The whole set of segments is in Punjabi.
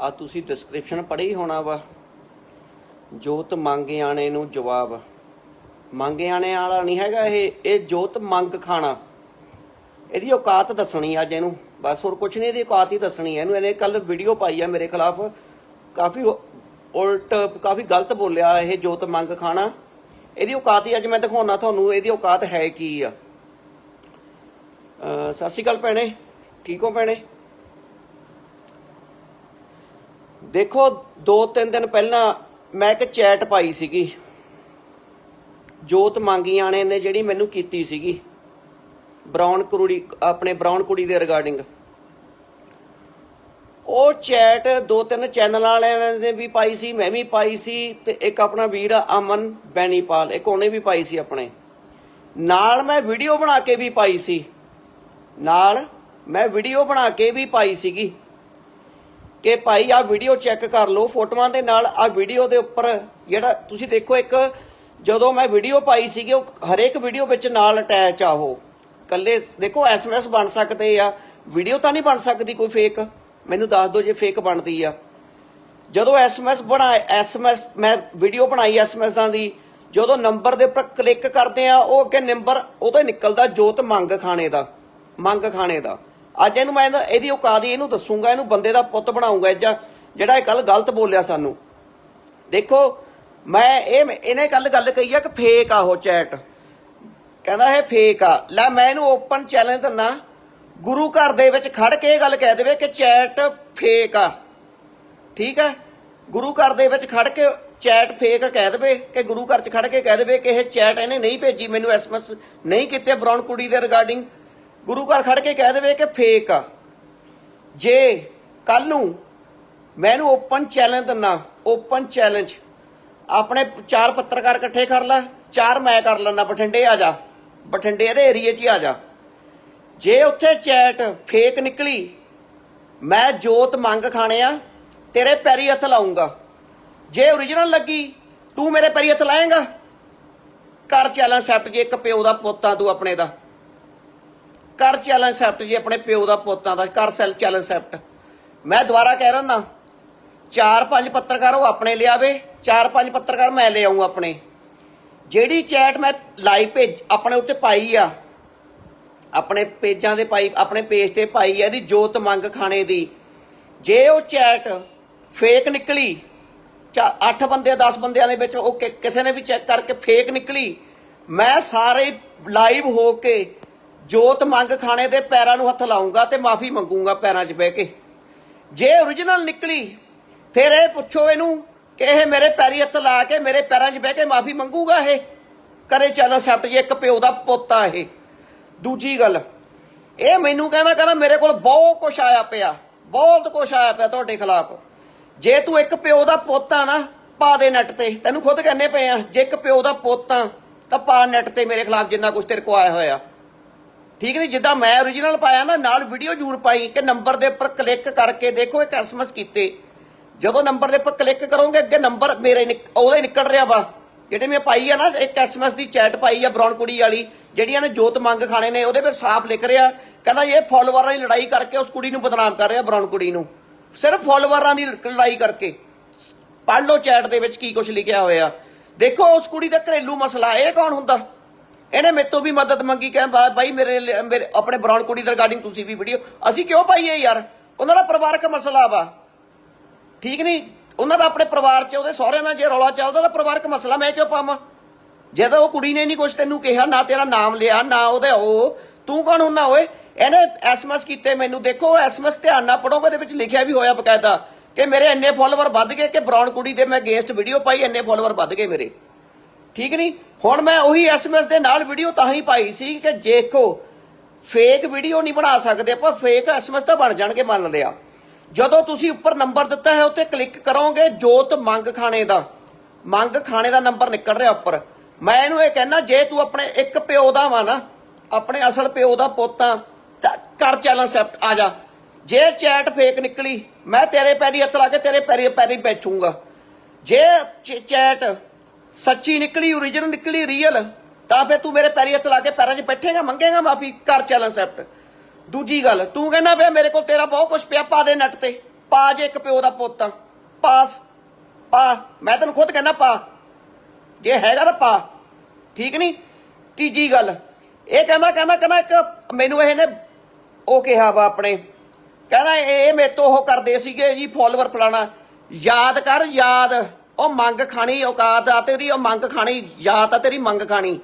ਆ ਤੁਸੀਂ ਡਿਸਕ੍ਰਿਪਸ਼ਨ ਪੜ੍ਹੀ ਹੋਣਾ ਵਾ। ਜੋਤ ਮੰਗ ਆਣੇ ਨੂੰ ਜਵਾਬ। ਮੰਗ ਆਣੇ ਵਾਲਾ ਨਹੀਂ ਹੈਗਾ ਇਹ ਇਹ ਜੋਤ ਮੰਗ ਖਾਣਾ। ਇਹਦੀ ਔਕਾਤ ਦੱਸਣੀ ਅੱਜ ਇਹਨੂੰ। ਬਸ ਹੋਰ ਕੁਝ ਨਹੀਂ, ਇਹਦੀ ਔਕਾਤ ਹੀ ਦੱਸਣੀ ਹੈ ਇਹਨੂੰ। ਇਹਨੇ ਕੱਲ ਵੀਡੀਓ ਪਾਈ ਆ ਮੇਰੇ ਖਿਲਾਫ। ਕਾਫੀ ਉਲਟ, ਕਾਫੀ ਗਲਤ ਬੋਲਿਆ ਇਹ ਜੋਤ ਮੰਗ ਖਾਣਾ। ਇਹਦੀ ਔਕਾਤ ਹੀ ਅੱਜ ਮੈਂ ਦਿਖਾਉਣਾ ਤੁਹਾਨੂੰ, ਇਹਦੀ ਔਕਾਤ ਹੈ ਕੀ ਆ। ਸਤਿ ਸ਼੍ਰੀ ਅਕਾਲ ਭੈਣੇ। ਠੀਕ ਹੋ ਭੈਣੇ? ਦੇਖੋ, ਦੋ ਤਿੰਨ ਦਿਨ ਪਹਿਲਾਂ ਮੈਂ ਇੱਕ ਚੈਟ ਪਾਈ ਸੀਗੀ। ਜੋਤ ਮੰਗੀਆਂ ਨੇ ਨੇ ਜਿਹੜੀ ਮੈਨੂੰ ਕੀਤੀ ਸੀਗੀ। ਬ੍ਰਾਊਨ ਕੁੜੀ, ਆਪਣੇ ਬ੍ਰਾਊਨ ਕੁੜੀ ਦੇ ਰਿਗਾਰਡਿੰਗ ਉਹ ਚੈਟ ਦੋ ਤਿੰਨ ਚੈਨਲ ਵਾਲਿਆਂ ਨੇ ਵੀ ਪਾਈ ਸੀ, ਮੈਂ ਵੀ ਪਾਈ ਸੀ ਤੇ ਇੱਕ ਆਪਣਾ ਵੀਰ ਆ, ਅਮਨ ਬੈਨੀਪਾਲ ਇੱਕ ਉਹਨੇ ਵੀ ਪਾਈ ਸੀ ਆਪਣੇ। ਨਾਲ ਮੈਂ ਵੀਡੀਓ ਬਣਾ ਕੇ ਵੀ ਪਾਈ ਸੀ। ਨਾਲ ਮੈਂ ਵੀਡੀਓ ਬਣਾ ਕੇ ਵੀ ਪਾਈ ਸੀਗੀ। ਕਿ ਭਾਈ ਆ ਵੀਡੀਓ ਚੈੱਕ ਕਰ ਲਓ, ਫੋਟੋਆਂ ਦੇ ਨਾਲ ਆ ਵੀਡੀਓ ਦੇ ਉੱਪਰ ਜਿਹੜਾ ਤੁਸੀਂ ਦੇਖੋ ਇੱਕ, ਜਦੋਂ ਮੈਂ ਵੀਡੀਓ ਪਾਈ ਸੀਗੀ, ਉਹ ਹਰੇਕ ਵੀਡੀਓ ਵਿੱਚ ਨਾਲ ਅਟੈਚ ਆ ਉਹ। ਕੱਲੇ ਦੇਖੋ ਐਸਐਮਐਸ ਬਣ ਸਕਦੇ ਆ। ਵੀਡੀਓ ਤਾਂ ਨਹੀਂ ਬਣ ਸਕਦੀ ਕੋਈ ਫੇਕ ਮੈਨੂੰ ਦੱਸ ਦਿਓ ਜੇ ਫੇਕ ਬਣਦੀ ਆ। ਜਦੋਂ ਐਸਐਮਐਸ ਬਣਾ ਐਸਐਮਐਸ ਮੈਂ ਵੀਡੀਓ ਬਣਾਈ ਐਸਐਮਐਸ ਦਾ ਦੀ, ਜਦੋਂ ਨੰਬਰ ਦੇ ਉੱਪਰ ਕਲਿੱਕ ਕਰਦੇ ਆ, ਉਹ ਅੱਗੇ ਨੰਬਰ ਉਹਦਾ ਨਿਕਲਦਾ ਜੋਤ ਮੰਗ ਖਾਣੇ ਦਾ, ਮੰਗ ਖਾਣੇ ਦਾ। ਅੱਜ ਇਹਨੂੰ ਮੈਂ ਇਹਦੀ ਔਕਾਤ ਹੀ ਇਹਨੂੰ ਦੱਸੂਗਾ, ਇਹਨੂੰ ਬੰਦੇ ਦਾ ਪੁੱਤ ਬਣਾਉਂਗਾ ਜਿਹੜਾ ਇਹ ਕੱਲ ਗਲਤ ਬੋਲਿਆ ਸਾਨੂੰ। ਦੇਖੋ, ਮੈਂ ਇਹ ਇਹਨੇ ਕੱਲ ਗੱਲ ਕਹੀ ਆ ਕਿ ਫੇਕ ਆ ਉਹ ਚੈਟ ਕਹਿੰਦਾ ਇਹ ਫੇਕ ਆ। ਲੈ ਮੈਂ ਇਹਨੂੰ ਓਪਨ ਚੈਲੰਜ ਦਿੰਨਾ ਗੁਰੂ ਘਰ ਦੇ ਵਿੱਚ ਖੜ ਕੇ ਇਹ ਗੱਲ ਕਹਿ ਦੇਵੇ ਕਿ ਚੈਟ ਫੇਕ ਆ। ਠੀਕ ਹੈ ਗੁਰੂ ਘਰ ਦੇ ਵਿੱਚ ਖੜ ਕੇ ਚੈਟ ਫੇਕ ਕਹਿ ਦੇਵੇ ਕਿ ਗੁਰੂ ਘਰ 'ਚ ਖੜ ਕੇ ਕਹਿ ਦੇਵੇ ਕਿ ਇਹ ਚੈਟ ਇਹਨੇ ਨਹੀਂ ਭੇਜੀ, ਮੈਨੂੰ ਐਸਐਮਐਸ ਨਹੀਂ ਕੀਤੇ ਬ੍ਰਾਊਨ ਕੁੜੀ ਦੇ ਰਿਗਾਰਡਿੰਗ ਗੁਰੂ ਘਰ ਖੜ ਕੇ ਕਹਿ ਦੇਵੇ ਕਿ ਫੇਕ ਆ। ਜੇ ਕੱਲ ਨੂੰ ਮੈਂ ਇਹਨੂੰ ਓਪਨ ਚੈਲੰਜ ਦਿੰਨਾ ਓਪਨ ਚੈਲੰਜ ਆਪਣੇ ਚਾਰ ਪੱਤਰਕਾਰ ਇਕੱਠੇ ਕਰ ਲੈ, ਚਾਰ ਮੈਂ ਕਰ ਲੈਣਾ ਬਠਿੰਡੇ ਆ ਜਾ, ਬਠਿੰਡੇ ਦੇ ਏਰੀਏ 'ਚ ਹੀ ਆ ਜਾ। ਜੇ ਉੱਥੇ ਚੈਟ ਫੇਕ ਨਿਕਲੀ, ਮੈਂ ਜੋਤ ਮੰਗ ਖਾਣੇ ਆ, ਤੇਰੇ ਪੈਰੀ ਹੱਥ ਲਾਉਂਗਾ। ਜੇ origignal ਲੱਗੀ, ਤੂੰ ਮੇਰੇ ਪੈਰੀ ਹੱਥ ਲਾਏਗਾ? ਕਰ ਚੈਲੰਜ ਸੈਪਟ ਜੇ ਇੱਕ ਪਿਓ ਦਾ, ਪੁੱਤਾਂ ਤੂੰ ਆਪਣੇ ਦਾ। ਕਰ ਚੈਲੰਜ ਸੈਪਟ ਜੀ, ਆਪਣੇ ਪਿਓ ਦਾ, ਪੁੱਤਾਂ ਦਾ, ਕਰ ਸੈਲ ਚੈਲੰਜ ਸੈਪਟ ਮੈਂ ਦੁਬਾਰਾ ਕਹਿ ਰਿਹਾ ਚਾਰ ਪੰਜ ਪੱਤਰਕਾਰ ਉਹ ਆਪਣੇ ਲਿਆਵੇ, ਚਾਰ ਪੰਜ ਪੱਤਰਕਾਰ ਮੈਂ ਲੈ ਆਉਂ ਆਪਣੇ। ਜਿਹੜੀ ਚੈਟ ਮੈਂ ਲਾਈਵ ਭੇਜ, ਆਪਣੇ ਉੱਤੇ ਪਾਈ ਆ, ਆਪਣੇ ਪੇਜਾਂ ਦੇ ਪਾਈ, ਆਪਣੇ ਪੇਜ ਤੇ ਪਾਈ ਆ, ਇਹਦੀ ਜੋਤ ਮੰਗ ਖਾਣੇ ਦੀ। ਜੇ ਉਹ ਚੈਟ ਫੇਕ ਨਿਕਲੀ 8 ਬੰਦੇ 10 ਬੰਦਿਆਂ ਦੇ ਵਿੱਚ ਉਹ ਕਿਸੇ ਨੇ ਵੀ ਚੈੱਕ ਕਰਕੇ ਫੇਕ ਨਿਕਲੀ, ਮੈਂ ਸਾਰੇ ਲਾਈਵ ਹੋ ਕੇ ਜੋਤ ਮੰਗ ਖਾਣੇ ਦੇ ਪੈਰਾਂ ਨੂੰ ਹੱਥ ਲਾਉਂਗਾ ਤੇ ਮਾਫੀ ਮੰਗੂਗਾ ਪੈਰਾਂ 'ਚ ਬਹਿ ਕੇ। ਜੇ origignal ਨਿਕਲੀ, ਫਿਰ ਇਹ ਪੁੱਛੋ ਇਹਨੂੰ ਕਿ ਇਹ ਮੇਰੇ ਪੈਰੀ ਹੱਥ ਲਾ ਕੇ ਮੇਰੇ ਪੈਰਾਂ 'ਚ ਬਹਿ ਕੇ ਮਾਫੀ ਮੰਗੂਗਾ ਇਹ? ਕਰੇ ਚੈਨਲ ਸੈਪਟ ਜੀ ਇੱਕ ਪਿਓ ਦਾ ਪੁੱਤ ਇਹ। ਦੂਜੀ ਗੱਲ, ਇਹ ਮੈਨੂੰ ਕਹਿੰਦਾ ਕਹਿੰਦਾ ਮੇਰੇ ਕੋਲ ਬਹੁਤ ਕੁਝ ਆਇਆ ਪਿਆ, ਬਹੁਤ ਕੁਝ ਆਇਆ ਪਿਆ ਤੁਹਾਡੇ ਖਿਲਾਫ। ਜੇ ਤੂੰ ਇੱਕ ਪਿਓ ਦਾ ਪੁੱਤ ਆ ਨਾ, ਪਾ ਦੇ ਨੈਟ ਤੇ। ਤੈਨੂੰ ਖੁਦ ਕਹਿੰਨੇ ਪਏ ਆ, ਜੇ ਇੱਕ ਪਿਓ ਦਾ ਪੁੱਤ ਆ, ਤਾਂ ਪਾ ਨੈਟ ਤੇ ਮੇਰੇ ਖਿਲਾਫ ਜਿੰਨਾ ਕੁਝ ਤੇਰੇ ਕੋ ਆਇਆ ਹੋਇਆ। ਠੀਕ ਨਹੀਂ? ਜਿੱਦਾਂ ਮੈਂ origignal ਪਾਇਆ ਨਾ, ਨਾਲ ਵੀਡੀਓ ਜ਼ਰੂਰ ਪਾਈ ਕਿ ਨੰਬਰ ਦੇ ਉੱਪਰ ਕਲਿੱਕ ਕਰਕੇ ਦੇਖੋ ਇਹ ਐਸਐਮਐਸ ਕੀਤੇ। ਜਦੋਂ ਨੰਬਰ ਦੇ ਉੱਪਰ ਕਲਿੱਕ ਕਰੋਗੇ, ਅੱਗੇ ਨੰਬਰ ਮੇਰੇ ਨਿਕ- ਉਹਦੇ ਨਿਕਲ ਰਿਹਾ ਵਾ। ਜਿਹੜੇ ਮੈਂ ਪਾਈ ਆ ਨਾ ਇੱਕ ਐਸਐਮਐਸ ਦੀ ਚੈਟ ਪਾਈ ਆ ਬ੍ਰਾਊਨ ਕੁੜੀ ਵਾਲੀ, ਜਿਹੜੀਆਂ ਨੇ ਜੋਤ ਮੰਗ ਖਾਣੇ ਨੇ, ਉਹਦੇ ਵਿੱਚ ਸਾਫ਼ ਲਿਖ ਰਿਹਾ। ਕਹਿੰਦਾ ਇਹ ਫਾਲੋਵਰਾਂ ਦੀ ਲੜਾਈ ਕਰਕੇ ਉਸ ਕੁੜੀ ਨੂੰ ਬਦਨਾਮ ਕਰ ਰਿਹਾ ਬ੍ਰਾਊਨ ਕੁੜੀ ਨੂੰ। ਸਿਰਫ ਫਾਲੋਵਰਾਂ ਦੀ ਲੜਾਈ ਕਰਕੇ। ਪੜ੍ਹ ਲਓ ਚੈਟ ਦੇ ਵਿੱਚ ਕੀ ਕੁਝ ਲਿਖਿਆ ਹੋਇਆ। ਦੇਖੋ ਉਸ ਕੁੜੀ ਦਾ ਘਰੇਲੂ ਮਸਲਾ, ਇਹ ਕੌਣ ਹੁੰਦਾ? ਇਹਨੇ ਮੇਰੇ ਤੋਂ ਵੀ ਮਦਦ ਮੰਗੀ ਕਹਿੰਦਾ ਬਾਈ ਮੇਰੇ ਮੇਰੇ, ਆਪਣੇ ਬ੍ਰਾਊਨ ਕੁੜੀ ਦੇ ਰਿਗਾਰਡਿੰਗ ਤੁਸੀਂ ਵੀ ਵੀਡੀਓ ਅਸੀਂ ਕਿਉਂ ਪਾਈਏ ਯਾਰ? ਉਹਨਾਂ ਦਾ ਪਰਿਵਾਰਕ ਮਸਲਾ ਵਾ। ਠੀਕ ਨਹੀਂ? ਉਹਨਾਂ ਦਾ ਆਪਣੇ ਪਰਿਵਾਰ 'ਚ, ਉਹਦੇ ਸਹੁਰੇ ਨਾਲ ਜੇ ਰੌਲਾ ਚੱਲਦਾ ਤਾਂ ਪਰਿਵਾਰਕ ਮਸਲਾ ਮੈਂ ਕਿਉਂ ਪਾਵਾਂ? ਜਦੋਂ ਉਹ ਕੁੜੀ ਨੇ ਨਹੀਂ ਕੁਝ ਤੈਨੂੰ ਕਿਹਾ, ਨਾ ਤੇਰਾ ਨਾਮ ਲਿਆ, ਨਾ ਉਹਦੇ ਉਹ। ਤੂੰ ਕੌਣ ਹੁੰਨਾ ਓਏ? ਇਹਨੇ ਐਸਐਮਐਸ ਕੀਤੇ ਮੈਨੂੰ। ਦੇਖੋ, ਐਸਐਮਐਸ ਧਿਆਨ ਨਾਲ ਪੜੋਗੇ ਦੇ ਵਿੱਚ ਲਿਖਿਆ ਵੀ ਹੋਇਆ ਬਕਾਇਦਾ ਕਿ ਮੇਰੇ ਇੰਨੇ ਫਾਲੋਅਰ ਵੱਧ ਗਏ ਕਿ ਬ੍ਰਾਊਨ ਕੁੜੀ ਦੇ ਮੈਂ ਅਗੇਂਸਟ ਵੀਡੀਓ ਪਾਈ, ਇੰਨੇ ਫਾਲੋਅਰ ਵੱਧ ਗਏ ਮੇਰੇ। ਠੀਕ ਨਹੀਂ? ਹੁਣ ਮੈਂ ਉਹੀ ਐਸਐਮਐਸ ਦੇ ਨਾਲ ਵੀਡੀਓ ਤਾਂ ਹੀ ਪਾਈ ਸੀ ਕਿ ਦੇਖੋ ਫੇਕ ਵੀਡੀਓ ਨਹੀਂ ਬਣਾ ਸਕਦੇ ਆਪਾਂ ਫੇਕ ਐਸਐਮਐਸ ਤਾਂ ਬਣ ਜਾਣਗੇ ਮੰਨ ਲਿਆ। ਜਦੋਂ ਤੁਸੀਂ ਉੱਪਰ ਨੰਬਰ ਦਿੱਤਾ ਹੈ, ਉੱਤੇ ਕਲਿੱਕ ਕਰੋਗੇ ਜੋਤ ਮੰਗ ਖਾਣੇ ਦਾ। ਮੰਗ ਖਾਣੇ ਦਾ ਨੰਬਰ ਨਿਕਲ ਰਿਹਾ ਉੱਪਰ। ਮੈਂ ਇਹਨੂੰ ਇਹ ਕਹਿਣਾ, ਜੇ ਤੂੰ ਆਪਣੇ ਇੱਕ ਪਿਓ ਦਾ ਵਾ ਨਾ, ਆਪਣੇ ਅਸਲ ਪਿਓ ਦਾ ਪੋਤਾ ਕਰ ਚੈਲੰਜ ਸੈਪਟ ਆ ਜਾ। ਜੇ ਚੈਟ ਫੇਕ ਨਿਕਲੀ, ਮੈਂ ਤੇਰੇ ਪੈਰੀ ਹੱਥ ਲਾ ਕੇ ਤੇਰੇ ਪੈਰੀ ਪੈਰੀ ਬੈਠੂੰਗਾ। ਜੇ ਚੈਟ ਸੱਚੀ ਨਿਕਲੀ ਓਰੀਜਨਲ ਨਿਕਲੀ ਰੀਅਲ ਤਾਂ ਫਿਰ ਤੂੰ ਮੇਰੇ ਪੈਰੀ ਹੱਥ ਲਾ ਕੇ ਪੈਰਾਂ 'ਚ ਬੈਠੇਗਾ, ਮੰਗੇਗਾ ਮਾਫੀ ਕਰ ਚੈਲੰਜ ਸੈਪਟ ਦੂਜੀ ਗੱਲ, ਤੂੰ ਕਹਿੰਦਾ ਪਿਆ ਮੇਰੇ ਕੋਲ ਤੇਰਾ ਬਹੁਤ ਕੁਝ ਪਿਆ, ਪਾ ਦੇ ਨੱਟ ਤੇ। ਪਾ ਜੇ ਇੱਕ ਪਿਓ ਦਾ ਪੁੱਤ ਪਾਸ ਪਾ। ਮੈਂ ਤੈਨੂੰ ਖੁਦ ਕਹਿੰਦਾ ਪਾ। ਜੇ ਹੈਗਾ ਤਾਂ ਪਾ। ਠੀਕ ਨਹੀਂ ਤੀਜੀ ਗੱਲ, ਇਹ ਕਹਿੰਦਾ ਕਹਿੰਦਾ ਕਹਿੰਦਾ ਇੱਕ ਮੈਨੂੰ ਇਹ ਨੇ ਉਹ ਕਿਹਾ ਵਾ ਆਪਣੇ। ਕਹਿੰਦਾ ਇਹ ਮੇਰੇ ਤੋਂ ਉਹ ਕਰਦੇ ਸੀਗੇ ਜੀ ਫਾਲੋਅਰ ਫਲਾਣਾ। ਯਾਦ ਕਰ, ਯਾਦ। ਉਹ ਮੰਗ ਖਾਣੀ ਔਕਾਤ ਆ, ਤੇਰੀ ਉਹ ਮੰਗ ਖਾਣੀ ਯਾਦ ਆ, ਤੇਰੀ ਮੰਗ ਖਾਣੀ।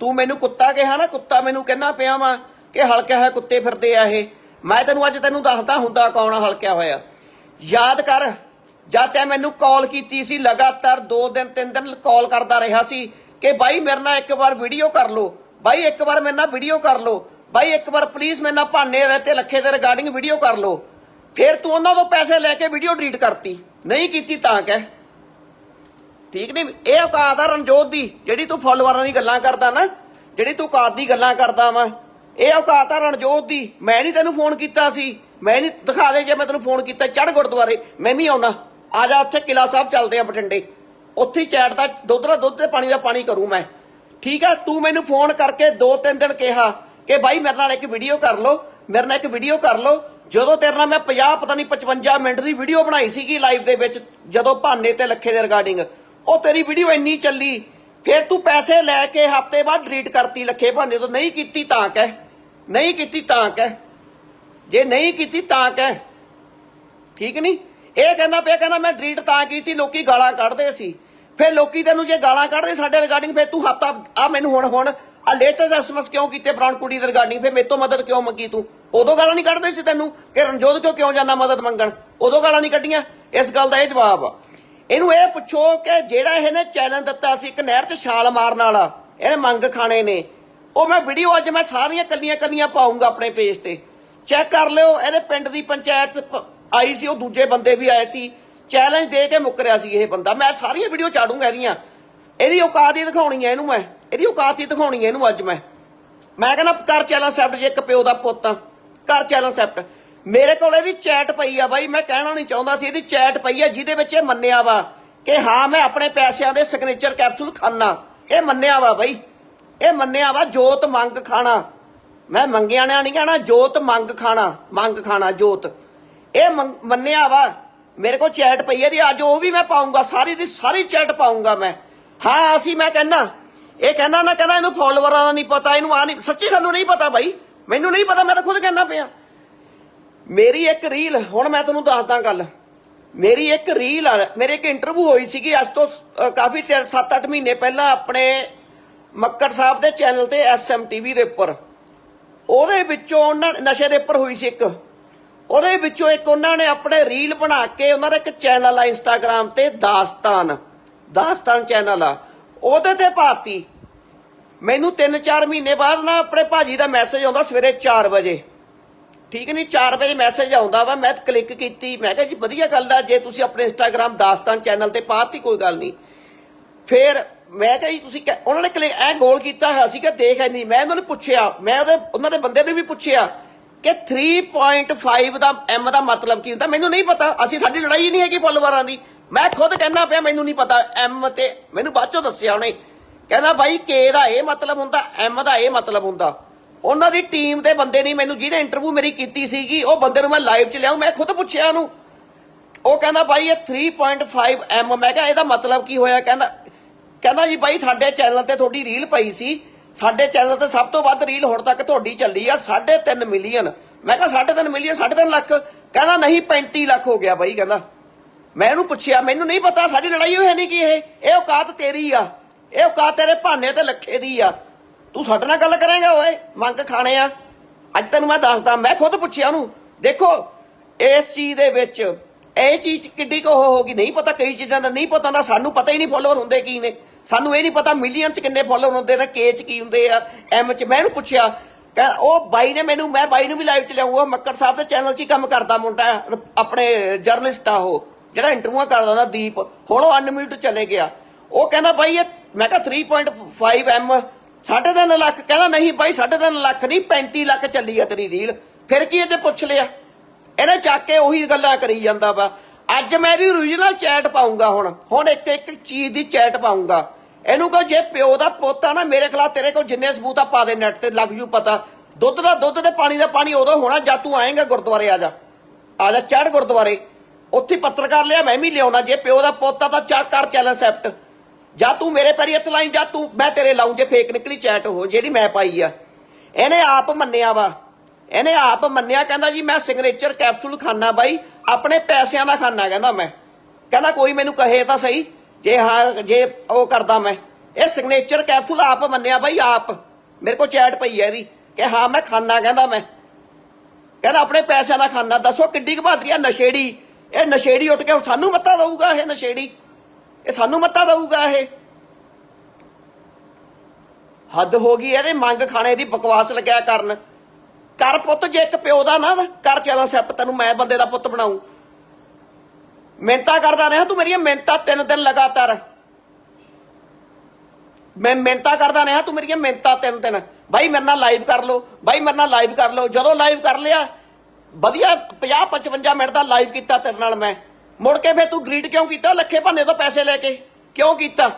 ਤੂੰ ਮੈਨੂੰ ਕੁੱਤਾ ਕਿਹਾ ਨਾ, ਕੁੱਤਾ ਮੈਨੂੰ ਕਹਿਣਾ ਪਿਆ ਵਾ ਕਿ ਹਲਕਿਆ ਹੋਇਆ ਕੁੱਤੇ ਫਿਰਦੇ ਆ ਇਹ। ਮੈਂ ਤੈਨੂੰ ਅੱਜ ਤੈਨੂੰ ਦੱਸਦਾ ਹੁੰਦਾ ਕੌਣ ਹਲਕਿਆ ਹੋਇਆ। ਯਾਦ ਕਰ, ਜਦ ਤੈ ਮੈਨੂੰ ਕਾਲ ਕੀਤੀ ਸੀ, ਲਗਾਤਾਰ 2 ਦਿਨ 3 ਦਿਨ ਕਾਲ ਕਰਦਾ ਰਿਹਾ ਸੀ ਕਿ ਬਾਈ ਮੇਰੇ ਨਾਲ ਇੱਕ ਵਾਰ ਵੀਡੀਓ ਕਰ ਲਓ। ਬਾਈ ਇੱਕ ਵਾਰ ਮੇਰੇ ਨਾਲ ਵੀਡੀਓ ਕਰ ਲਓ। ਬਾਈ ਇੱਕ ਵਾਰ ਪਲੀਜ਼ ਮੇਰੇ ਨਾਲ ਭਾਨੇ ਰਹੇ ਤੇ ਲੱਖੇ ਦੇ ਰਿਗਾਰਡਿੰਗ ਵੀਡੀਓ ਕਰ ਲਓ। ਫਿਰ ਤੂੰ ਉਹਨਾਂ ਤੋਂ ਪੈਸੇ ਲੈ ਕੇ ਵੀਡੀਓ ਡਿਲੀਟ ਕਰਤੀ। ਨਹੀਂ ਕੀਤੀ ਤਾਂ ਕਹਿ। ਠੀਕ ਨਹੀਂ? ਇਹ ਔਕਾਤ ਆ ਰਣਜੋਤ ਦੀ, ਜਿਹੜੀ ਤੂੰ ਫਾਲੋਅਰਾਂ ਦੀ ਗੱਲਾਂ ਕਰਦਾ ਨਾ, ਜਿਹੜੀ ਤੂੰ ਔਕਾਤ ਦੀ ਗੱਲਾਂ ਕਰਦਾ ਵਾ। ਇਹ ਔਕਾਤ ਆ ਰਣਜੋਤ ਦੀ। ਮੈਂ ਨਹੀਂ ਤੈਨੂੰ ਫੋਨ ਕੀਤਾ ਸੀ। ਮੈਂ ਨਹੀਂ, ਦਿਖਾ ਦੇ ਜੇ ਮੈਂ ਤੈਨੂੰ ਫੋਨ ਕੀਤਾ। ਚੜ ਗੁਰਦੁਆਰੇ, ਮੈਂ ਵੀ ਆਉਣਾ। ਆ ਜਾ ਉੱਥੇ, ਕਿਲਾ ਸਾਹਿਬ ਚੱਲਦੇ ਆ ਬਠਿੰਡੇ। ਉੱਥੇ ਚੈਟ ਦਾ, ਦੁੱਧ ਦਾ ਦੁੱਧ ਤੇ ਪਾਣੀ ਦਾ ਪਾਣੀ ਕਰੂ ਮੈਂ। ਠੀਕ ਆ? ਤੂੰ ਮੈਨੂੰ ਫੋਨ ਕਰਕੇ ਦੋ ਤਿੰਨ ਦਿਨ ਕਿਹਾ ਕਿ ਬਾਈ ਮੇਰੇ ਨਾਲ ਇੱਕ ਵੀਡੀਓ ਕਰ ਲਓ। ਮੇਰੇ ਨਾਲ ਇੱਕ ਵੀਡੀਓ ਕਰ ਲਓ। ਜਦੋਂ ਤੇਰੇ ਨਾਲ ਮੈਂ 50 ਪਤਾ ਨਹੀਂ 55 ਮਿੰਟ ਦੀ ਵੀਡੀਓ ਬਣਾਈ ਸੀਗੀ ਲਾਈਵ ਦੇ ਵਿੱਚ, ਜਦੋਂ ਭਾਨੇ ਤੇ ਲੱਖੇ ਦੇ ਰਿਗਾਰਡਿੰਗ। ਉਹ ਤੇਰੀ ਵੀਡੀਓ ਇੰਨੀ ਚੱਲੀ, ਫਿਰ ਤੂੰ ਪੈਸੇ ਲੈ ਕੇ ਹਫ਼ਤੇ ਬਾਅਦ ਡਿਲੀਟ ਕਰਤੀ ਲੱਖੇ ਭਾਂਡੇ ਤੋਂ। ਨਹੀਂ ਕੀਤੀ ਤਾਂ ਕਹਿ, ਨਹੀਂ ਕੀਤੀ ਤਾਂ ਕਹਿ। ਜੇ ਨਹੀਂ ਕੀਤੀ ਤਾਂ ਕਹਿ। ਠੀਕ ਨਹੀਂ? ਇਹ ਕਹਿੰਦਾ ਪਿਆ, ਕਹਿੰਦਾ ਮੈਂ ਡਿਲੀਟ ਤਾਂ ਕੀਤੀ, ਲੋਕੀ ਗਾਲਾਂ ਕੱਢਦੇ ਸੀ। ਫਿਰ ਲੋਕੀ ਤੈਨੂੰ ਜੇ ਗਾਲਾਂ ਕੱਢਦੇ ਸਾਡੇ ਰਿਗਾਰਡਿੰਗ ਫਿਰ ਤੂੰ ਹਫਤਾ, ਆ ਮੈਨੂੰ ਹੁਣ ਹੁਣ, ਆ ਲੇਟੈਸਟ ਐਸਐਮਐਸ ਕਿਉਂ ਕੀਤੇ ਬ੍ਰਾਊਨ ਕੁੜੀ ਦੇ ਰਿਗਾਰਡਿੰਗ ਫਿਰ ਮੇਰੇ ਤੋਂ ਮਦਦ ਕਿਉਂ ਮੰਗੀ ਤੂੰ? ਉਦੋਂ ਗਾਲਾਂ ਨਹੀਂ ਕੱਢਦੇ ਸੀ ਤੈਨੂੰ ਕਿ ਰਣਜੋਤ ਕਿਉਂ ਕਿਉਂ ਜਾਂਦਾ ਮਦਦ ਮੰਗਣ? ਉਦੋਂ ਗਾਲਾਂ ਨਹੀਂ ਕੱਢੀਆਂ? ਇਸ ਗੱਲ ਦਾ ਇਹ ਜਵਾਬ ਆ। ਇਹਨੂੰ ਇਹ ਪੁੱਛੋ ਕਿ ਜਿਹੜਾ ਇਹਨੇ ਚੈਲੰਜ ਦਿੱਤਾ ਸੀ ਇੱਕ ਨਹਿਰ 'ਚ ਛਾਲ ਮਾਰਨ ਵਾਲਾ, ਇਹਨੇ ਮੰਗ ਖਾਣੇ ਨੇ। ਉਹ ਮੈਂ ਵੀਡੀਓ ਅੱਜ ਮੈਂ ਸਾਰੀਆਂ ਕੱਲੀਆਂ ਕੱਲੀਆਂ ਪਾਉਂਗਾ ਆਪਣੇ ਪੇਜ ਤੇ। ਚੈੱਕ ਕਰ ਲਿਓ, ਇਹਦੇ ਪਿੰਡ ਦੀ ਪੰਚਾਇਤ ਆਈ ਸੀ, ਉਹ ਦੂਜੇ ਬੰਦੇ ਵੀ ਆਏ ਸੀ। ਚੈਲੰਜ ਦੇ ਕੇ ਮੁੱਕਰਿਆ ਸੀ ਇਹ ਬੰਦਾ। ਮੈਂ ਸਾਰੀਆਂ ਵੀਡੀਓ ਚਾੜੂੰਗਾ ਇਹਦੀਆਂ। ਇਹਦੀ ਔਕਾਤ ਹੀ ਦਿਖਾਉਣੀ ਹੈ ਇਹਨੂੰ ਮੈਂ। ਇਹਦੀ ਔਕਾਤ ਹੀ ਦਿਖਾਉਣੀ ਹੈ ਇਹਨੂੰ ਅੱਜ ਮੈਂ। ਮੈਂ ਕਹਿੰਦਾ ਕਰ ਚੈਲੰਜ ਸੈਪਟ ਜੇ ਇੱਕ ਪਿਓ ਦਾ ਪੁੱਤ ਆ ਕਰ ਚੈਲੰਜ ਸੈਪਟ ਮੇਰੇ ਕੋਲ ਇਹਦੀ ਚੈਟ ਪਈ ਆ ਬਾਈ, ਮੈਂ ਕਹਿਣਾ ਨਹੀਂ ਚਾਹੁੰਦਾ ਸੀ, ਇਹਦੀ ਚੈਟ ਪਈ ਆ ਜਿਹਦੇ ਵਿੱਚ ਇਹ ਮੰਨਿਆ ਵਾ ਕਿ ਹਾਂ, ਮੈਂ ਆਪਣੇ ਪੈਸਿਆਂ ਦੇ ਸਿਗਨੇਚਰ ਕੈਪਸੂਲ ਖਾਣਾ ਇਹ ਮੰਨਿਆ ਵਾ ਬਾਈ। ਇਹ ਮੰਨਿਆ ਵਾ ਜੋਤ ਮੰਗ ਖਾਣਾ। ਮੈਂ ਮੰਗਿਆ ਨਾ ਨਹੀਂ ਕਹਿਣਾ, ਜੋਤ ਮੰਗ ਖਾਣਾ ਮੰਗ ਖਾਣਾ, ਜੋਤ। ਇਹ ਮੰਗ- ਮੰਨਿਆ ਵਾ। ਮੇਰੇ ਕੋਲ ਚੈਟ ਪਈ ਹੈ ਦੀ ਅੱਜ ਉਹ ਵੀ ਮੈਂ ਪਾਉਂਗਾ, ਸਾਰੀ ਦੀ ਸਾਰੀ ਚੈਟ ਪਾਉਂਗਾ ਮੈਂ। ਹਾਂ, ਅਸੀਂ ਮੈਂ ਕਹਿੰਦਾ ਇਹ ਕਹਿੰਦਾ ਨਾ ਕਹਿੰਦਾ ਇਹਨੂੰ ਫੋਲੋਵਰਾਂ ਦਾ ਨਹੀਂ ਪਤਾ, ਇਹਨੂੰ ਆ ਨਹੀਂ, ਸੱਚੀ ਸਾਨੂੰ ਨਹੀਂ ਪਤਾ ਬਾਈ। ਮੈਨੂੰ ਨਹੀਂ ਪਤਾ, ਮੈਂ ਤਾਂ ਖੁਦ ਕਹਿਣਾ ਪਿਆ। ਮੇਰੀ ਇੱਕ ਰੀਲ ਹੁਣ ਮੈਂ ਤੁਹਾਨੂੰ ਦੱਸਦਾ ਗੱਲ। ਮੇਰੀ ਇੱਕ ਰੀਲ ਆ ਮੇਰੇ ਇੱਕ ਇੰਟਰਵਿਊ ਹੋਈ ਸੀਗੀ ਅੱਜ ਤੋਂ ਅ, ਕਾਫੀ 7-8 ਮਹੀਨੇ ਪਹਿਲਾਂ ਆਪਣੇ ਮੱਕੜ ਸਾਹਿਬ ਦੇ ਚੈਨਲ ਤੇ ਐਸਐਮ ਟੀਵੀ ਦੇ ਉੱਪਰ। ਉਹਦੇ ਵਿੱਚੋਂ ਉਹਨਾਂ ਨਸ਼ੇ ਦੇ ਉੱਪਰ ਹੋਈ ਸੀ ਇੱਕ। ਉਹਦੇ ਵਿੱਚੋਂ ਇੱਕ ਉਹਨਾਂ ਨੇ ਆਪਣੇ ਰੀਲ ਬਣਾ ਕੇ ਉਹਨਾਂ ਦਾ ਇੱਕ ਚੈਨਲ ਆ ਇੰਸਟਾਗ੍ਰam ਤੇ ਦਾਸਤਾਨ। ਦਾਸਤਾਨ ਚੈਨਲ ਆ। ਉਹਦੇ ਤੇ ਪਾਤੀ। ਮੈਨੂੰ 3-4 ਮਹੀਨੇ ਬਾਅਦ ਨਾ ਆਪਣੇ ਭਾਜੀ ਦਾ ਮੈਸੇਜ ਆਉਂਦਾ ਸਵੇਰੇ 4 ਵਜੇ। ਠੀਕ ਨਹੀਂ 4 ਵਜੇ ਮੈਸੇਜ ਆਉਂਦਾ ਵਾ, ਮੈਂ ਕਲਿੱਕ ਕੀਤੀ, ਮੈਂ ਕਿਹਾ ਜੀ ਵਧੀਆ ਗੱਲ ਆ, ਜੇ ਤੁਸੀਂ ਆਪਣੇ ਇੰਸਟਾਗ੍ਰam ਦਾਸਤਾਨ ਚੈਨਲ ਤੇ ਪਾਤੀ, ਕੋਈ ਗੱਲ ਨਹੀਂ। ਫਿਰ ਮੈਂ ਕਿਹਾ ਜੀ, ਤੁਸੀਂ ਉਹਨਾਂ ਨੇ ਕਲਿੱਕ ਐ ਗੋਲ ਕੀਤਾ ਹੋਇਆ ਸੀ ਕਿ ਦੇਖ ਐ ਨਹੀਂ ਮੈਂ ਉਹਨਾਂ ਨੂੰ ਪੁੱਛਿਆ, ਮੈਂ ਉਹਦੇ, ਉਹਨਾਂ ਦੇ ਬੰਦੇ ਨੂੰ ਵੀ ਪੁੱਛਿਆ ਕਿ 3.5 ਦਾ ਐਮ ਦਾ ਮਤਲਬ ਕੀ ਹੁੰਦਾ? ਮੈਨੂੰ ਨਹੀਂ ਪਤਾ, ਅਸੀਂ ਸਾਡੀ ਲੜਾਈ ਨਹੀਂ ਹੈਗੀ ਫੋਲੋਵਰਾਂ ਦੀ। ਮੈਂ ਖੁਦ ਕਹਿਣਾ ਪਿਆ, ਮੈਨੂੰ ਨਹੀਂ ਪਤਾ ਐਮ ਤੇ, ਮੈਨੂੰ ਬਾਅਦ ਚੋਂ ਦੱਸਿਆ ਉਹਨੇ। ਕਹਿੰਦਾ ਬਾਈ ਕੇ ਦਾ ਇਹ ਮਤਲਬ ਹੁੰਦਾ ਐਮ ਦਾ ਇਹ ਮਤਲਬ ਹੁੰਦਾ। ਉਹਨਾਂ ਦੀ ਟੀਮ ਦੇ ਬੰਦੇ ਨੇ ਮੈਨੂੰ ਜਿਹਨੇ ਇੰਟਰਵਿਊ ਮੇਰੀ ਕੀਤੀ ਸੀਗੀ, ਉਹ ਬੰਦੇ ਨੂੰ ਮੈਂ ਲਾਈਵ 'ਚ ਲਿਆਉਂ ਮੈਂ ਖੁਦ ਪੁੱਛਿਆ ਉਹਨੂੰ। ਉਹ ਕਹਿੰਦਾ, ਬਾਈ, ਇਹ 3.5 ਐਮ ਮੈਂ ਕਿਹਾ, ਇਹਦਾ ਮਤਲਬ ਕੀ ਹੋਇਆ? ਕਹਿੰਦਾ ਕਹਿੰਦਾ ਜੀ, ਬਾਈ, ਸਾਡੇ ਚੈਨਲ ਤੇ ਤੁਹਾਡੀ ਰੀਲ ਪਈ ਸੀ। ਸਾਡੇ ਚੈਨਲ ਤੇ ਸਭ ਤੋਂ ਵੱਧ ਰੀਲ ਹੁਣ ਤੱਕ ਤੁਹਾਡੀ ਚੱਲੀ ਆ 3.5 ਮਿਲੀਅਨ ਮੈਂ ਕਿਹਾ 3.5 ਮਿਲੀਅਨ 3.5 ਲੱਖ? ਕਹਿੰਦਾ, ਨਹੀਂ 35 ਲੱਖ ਹੋ ਗਿਆ ਬਾਈ, ਕਹਿੰਦਾ। ਮੈਂ ਇਹਨੂੰ ਪੁੱਛਿਆ, ਮੈਨੂੰ ਨਹੀਂ ਪਤਾ, ਸਾਡੀ ਲੜਾਈ ਹੋਈ ਨਹੀਂ ਕਿ ਇਹ? ਇਹ ਔਕਾਤ ਤੇਰੀ ਆ। ਇਹ ਔਕਾਤ ਤੇਰੇ ਭਾਨੇ ਤੇ ਲੱਖੇ ਦੀ ਆ। ਤੂੰ ਸਾਡੇ ਨਾਲ ਗੱਲ ਕਰੇਂਗਾ ਓਏ, ਮੰਗ ਖਾਣੇ ਆ। ਅੱਜ ਤੈਨੂੰ ਮੈਂ ਦੱਸਦਾ, ਮੈਂ ਖੁਦ ਪੁੱਛਿਆ ਉਹਨੂੰ, ਦੇਖੋ, ਇਸ ਚੀਜ਼ ਦੇ ਵਿੱਚ ਇਹ ਚੀਜ਼ ਕਿੱਡੀ ਕੋ ਹੋਗੀ ਨਹੀਂ ਪਤਾ ਕਈ ਚੀਜ਼ਾਂ ਦਾ, ਨਹੀਂ ਪਤਾ ਹੁੰਦਾ ਸਾਨੂੰ ਪਤਾ ਹੀ ਨਹੀਂ ਫੋਲੋਅਰ ਹੁੰਦੇ ਕੀ ਨੇ। ਸਾਨੂੰ ਇਹ ਨਹੀਂ ਪਤਾ ਮਿਲੀਅਨ ਚ ਕਿੰਨੇ ਫੋਲੋਅਰ ਹੁੰਦੇ ਨੇ ਕੇ ਚ ਕੀ ਹੁੰਦੇ ਆ ਐਮ ਚ, ਮੈਂ ਇਹਨੂੰ ਪੁੱਛਿਆ, ਕਹਿ, ਉਹ ਬਾਈ ਨੇ ਮੈਨੂੰ, ਮੈਂ ਬਾਈ ਨੂੰ ਵੀ ਲਾਈਵ ਚ ਲਿਆਉਂਗਾ ਮੱਕੜ ਸਾਹਿਬ ਦੇ ਚੈਨਲ 'ਚ ਹੀ ਕੰਮ ਕਰਦਾ ਮੁੰਡਾ, ਆਪਣੇ ਜਰਨਲਿਸਟ ਆ ਉਹ, ਜਿਹੜਾ ਇੰਟਰਵਿਊ ਕਰਦਾ ਨਾ ਦੀਪ ਹੁਣ ਉਹ ਅਨਮਿਊਟ ਚਲੇ ਗਿਆ। ਉਹ ਕਹਿੰਦਾ ਬਾਈ, ਇਹ, ਮੈਂ ਕਿਹਾ 3.5 ਐਮ ਸਾਢੇ ਤਿੰਨ ਲੱਖ, ਕਹਿੰਦਾ ਨਹੀਂ ਬਾਈ, ਸਾਢੇ ਤਿੰਨ ਲੱਖ ਨਹੀਂ 35 ਲੱਖ ਚੱਲੀ ਆ ਤੇਰੀ ਰੀਲ। ਫਿਰ ਕੀ ਇਹ ਪੁੱਛ ਲਿਆ? ਇਹਨੇ ਚੱਕ ਕੇ ਉਹੀ ਗੱਲਾਂ ਕਰੀ ਜਾਂਦਾ ਵਾ। ਅੱਜ ਮੈਂ ਇਹਦੀ ਓਰੀਜਨਲ ਚੈਟ ਪਾਉਂਗਾ ਹੁਣ। ਹੁਣ ਇੱਕ ਇੱਕ ਚੀਜ਼ ਦੀ ਚੈਟ ਪਾਉਂਗਾ। ਇਹਨੂੰ ਕਹੋ, ਜੇ ਪਿਓ ਦਾ ਪੋਤਾ ਨਾ, ਮੇਰੇ ਖਿਲਾਫ ਤੇਰੇ ਕੋਲ ਜਿੰਨੇ ਸਬੂਤ ਆ, ਪਾ ਦੇ ਨੈਟ ਤੇ, ਲੱਗ ਜੂ ਪਤਾ। ਦੁੱਧ ਦਾ ਦੁੱਧ ਤੇ ਪਾਣੀ ਦਾ ਪਾਣੀ ਉਦੋਂ ਹੋਣਾ ਜਦ ਤੂੰ ਆਏਂਗਾ ਗੁਰਦੁਆਰੇ ਆ ਜਾ। ਆ ਜਾ ਚੜ ਗੁਰਦੁਆਰੇ। ਉੱਥੇ ਪੱਤਰਕਾਰ ਲਿਆ, ਮੈਂ ਵੀ ਲਿਆਉਣਾ। ਜੇ ਪਿਓ ਦਾ ਪੋਤਾ ਤਾਂ ਚੱਕ, ਕਰ ਚੱਲ ਐਕਸੈਪਟ ਜਾਂ ਤੂੰ ਮੇਰੇ ਪੈਰੀ ਹੱਥ ਲਾਈ, ਜਾਂ ਤੂੰ, ਮੈਂ ਤੇਰੇ ਲਾਉਂ ਜੇ ਫੇਕ ਨਿਕਲੀ ਚੈਟ ਹੋ, ਜਿਹੜੀ ਮੈਂ ਪਾਈ ਆ। ਇਹਨੇ ਆਪ ਮੰਨਿਆ ਵਾ। ਇਹਨੇ ਆਪ ਮੰਨਿਆ, ਕਹਿੰਦਾ ਜੀ, ਮੈਂ ਸਿਗਨੇਚਰ ਕੈਪਸੂਲ ਖਾਣਾ ਬਾਈ, ਆਪਣੇ ਪੈਸਿਆਂ ਦਾ ਖਾਣਾ ਕਹਿੰਦਾ ਮੈਂ। ਕਹਿੰਦਾ ਕੋਈ ਮੈਨੂੰ ਕਹੇ ਤਾਂ ਸਹੀ, ਜੇ ਹਾਂ, ਜੇ ਉਹ ਕਰਦਾ ਮੈਂ। ਇਹ ਸਿਗਨੇਚਰ ਕੈਪਸੂਲ ਆਪ ਮੰਨਿਆ ਬਾਈ, ਆਪ। ਮੇਰੇ ਕੋਲ ਚੈਟ ਪਈ ਹੈ ਇਹਦੀ, ਕਿ ਹਾਂ, ਮੈਂ ਖਾਣਾ ਕਹਿੰਦਾ ਮੈਂ। ਕਹਿੰਦਾ ਆਪਣੇ ਪੈਸਿਆਂ ਦਾ ਖਾਣਾ ਦੱਸੋ ਕਿੱਡੀ ਕੁ ਬਹਾਦਰੀ ਆ ਨਸ਼ੇੜੀ। ਇਹ ਨਸ਼ੇੜੀ ਉੱਠ ਕੇ ਸਾਨੂੰ ਮੱਤਾ ਦਊਗਾ, ਇਹ ਨਸ਼ੇੜੀ। ਇਹ ਸਾਨੂੰ ਮੱਤਾ ਦਊਗਾ ਇਹ। ਹੱਦ ਹੋ ਗਈ ਇਹਦੇ ਮੰਗ ਖਾਣੇ ਦੀ ਬਕਵਾਸ ਲੱਗਿਆ ਕਰਨ। ਕਰ ਪੁੱਤ, ਜੇ ਇੱਕ ਪਿਓ ਦਾ ਨਾ, ਕਰ ਚਲਾ ਸੈਪਟ ਤੈਨੂੰ ਮੈਂ ਬੰਦੇ ਦਾ ਪੁੱਤ ਬਣਾਉਂ ਮਿਹਨਤਾਂ ਕਰਦਾ ਰਿਹਾ, ਤੂੰ ਮੇਰੀਆਂ ਮਿਹਨਤਾਂ ਤਿੰਨ ਦਿਨ ਲਗਾਤਾਰ। ਮੈਂ ਮਿਹਨਤਾਂ ਕਰਦਾ ਰਿਹਾ, ਤੂੰ ਮੇਰੀਆਂ ਮਿਹਨਤਾਂ ਤਿੰਨ ਦਿਨ। ਬਾਈ, ਮੇਰੇ ਨਾਲ ਲਾਈਵ ਕਰ ਲਓ। ਬਾਈ, ਮੇਰੇ ਨਾਲ ਲਾਈਵ ਕਰ ਲਓ। ਜਦੋਂ ਲਾਈਵ ਕਰ ਲਿਆ, ਵਧੀਆ 50 55 ਮਿੰਟ ਦਾ ਲਾਈਵ ਕੀਤਾ ਤੇਰੇ ਨਾਲ ਮੈਂ। ਮੁੜ ਕੇ ਫਿਰ ਤੂੰ ਡਿਲੀਟ ਕਿਉਂ ਕੀਤਾ? ਲੱਖੇ ਭਾਨੇ ਤੋਂ ਪੈਸੇ ਲੈ ਕੇ। ਕਿਉਂ ਕੀਤਾ?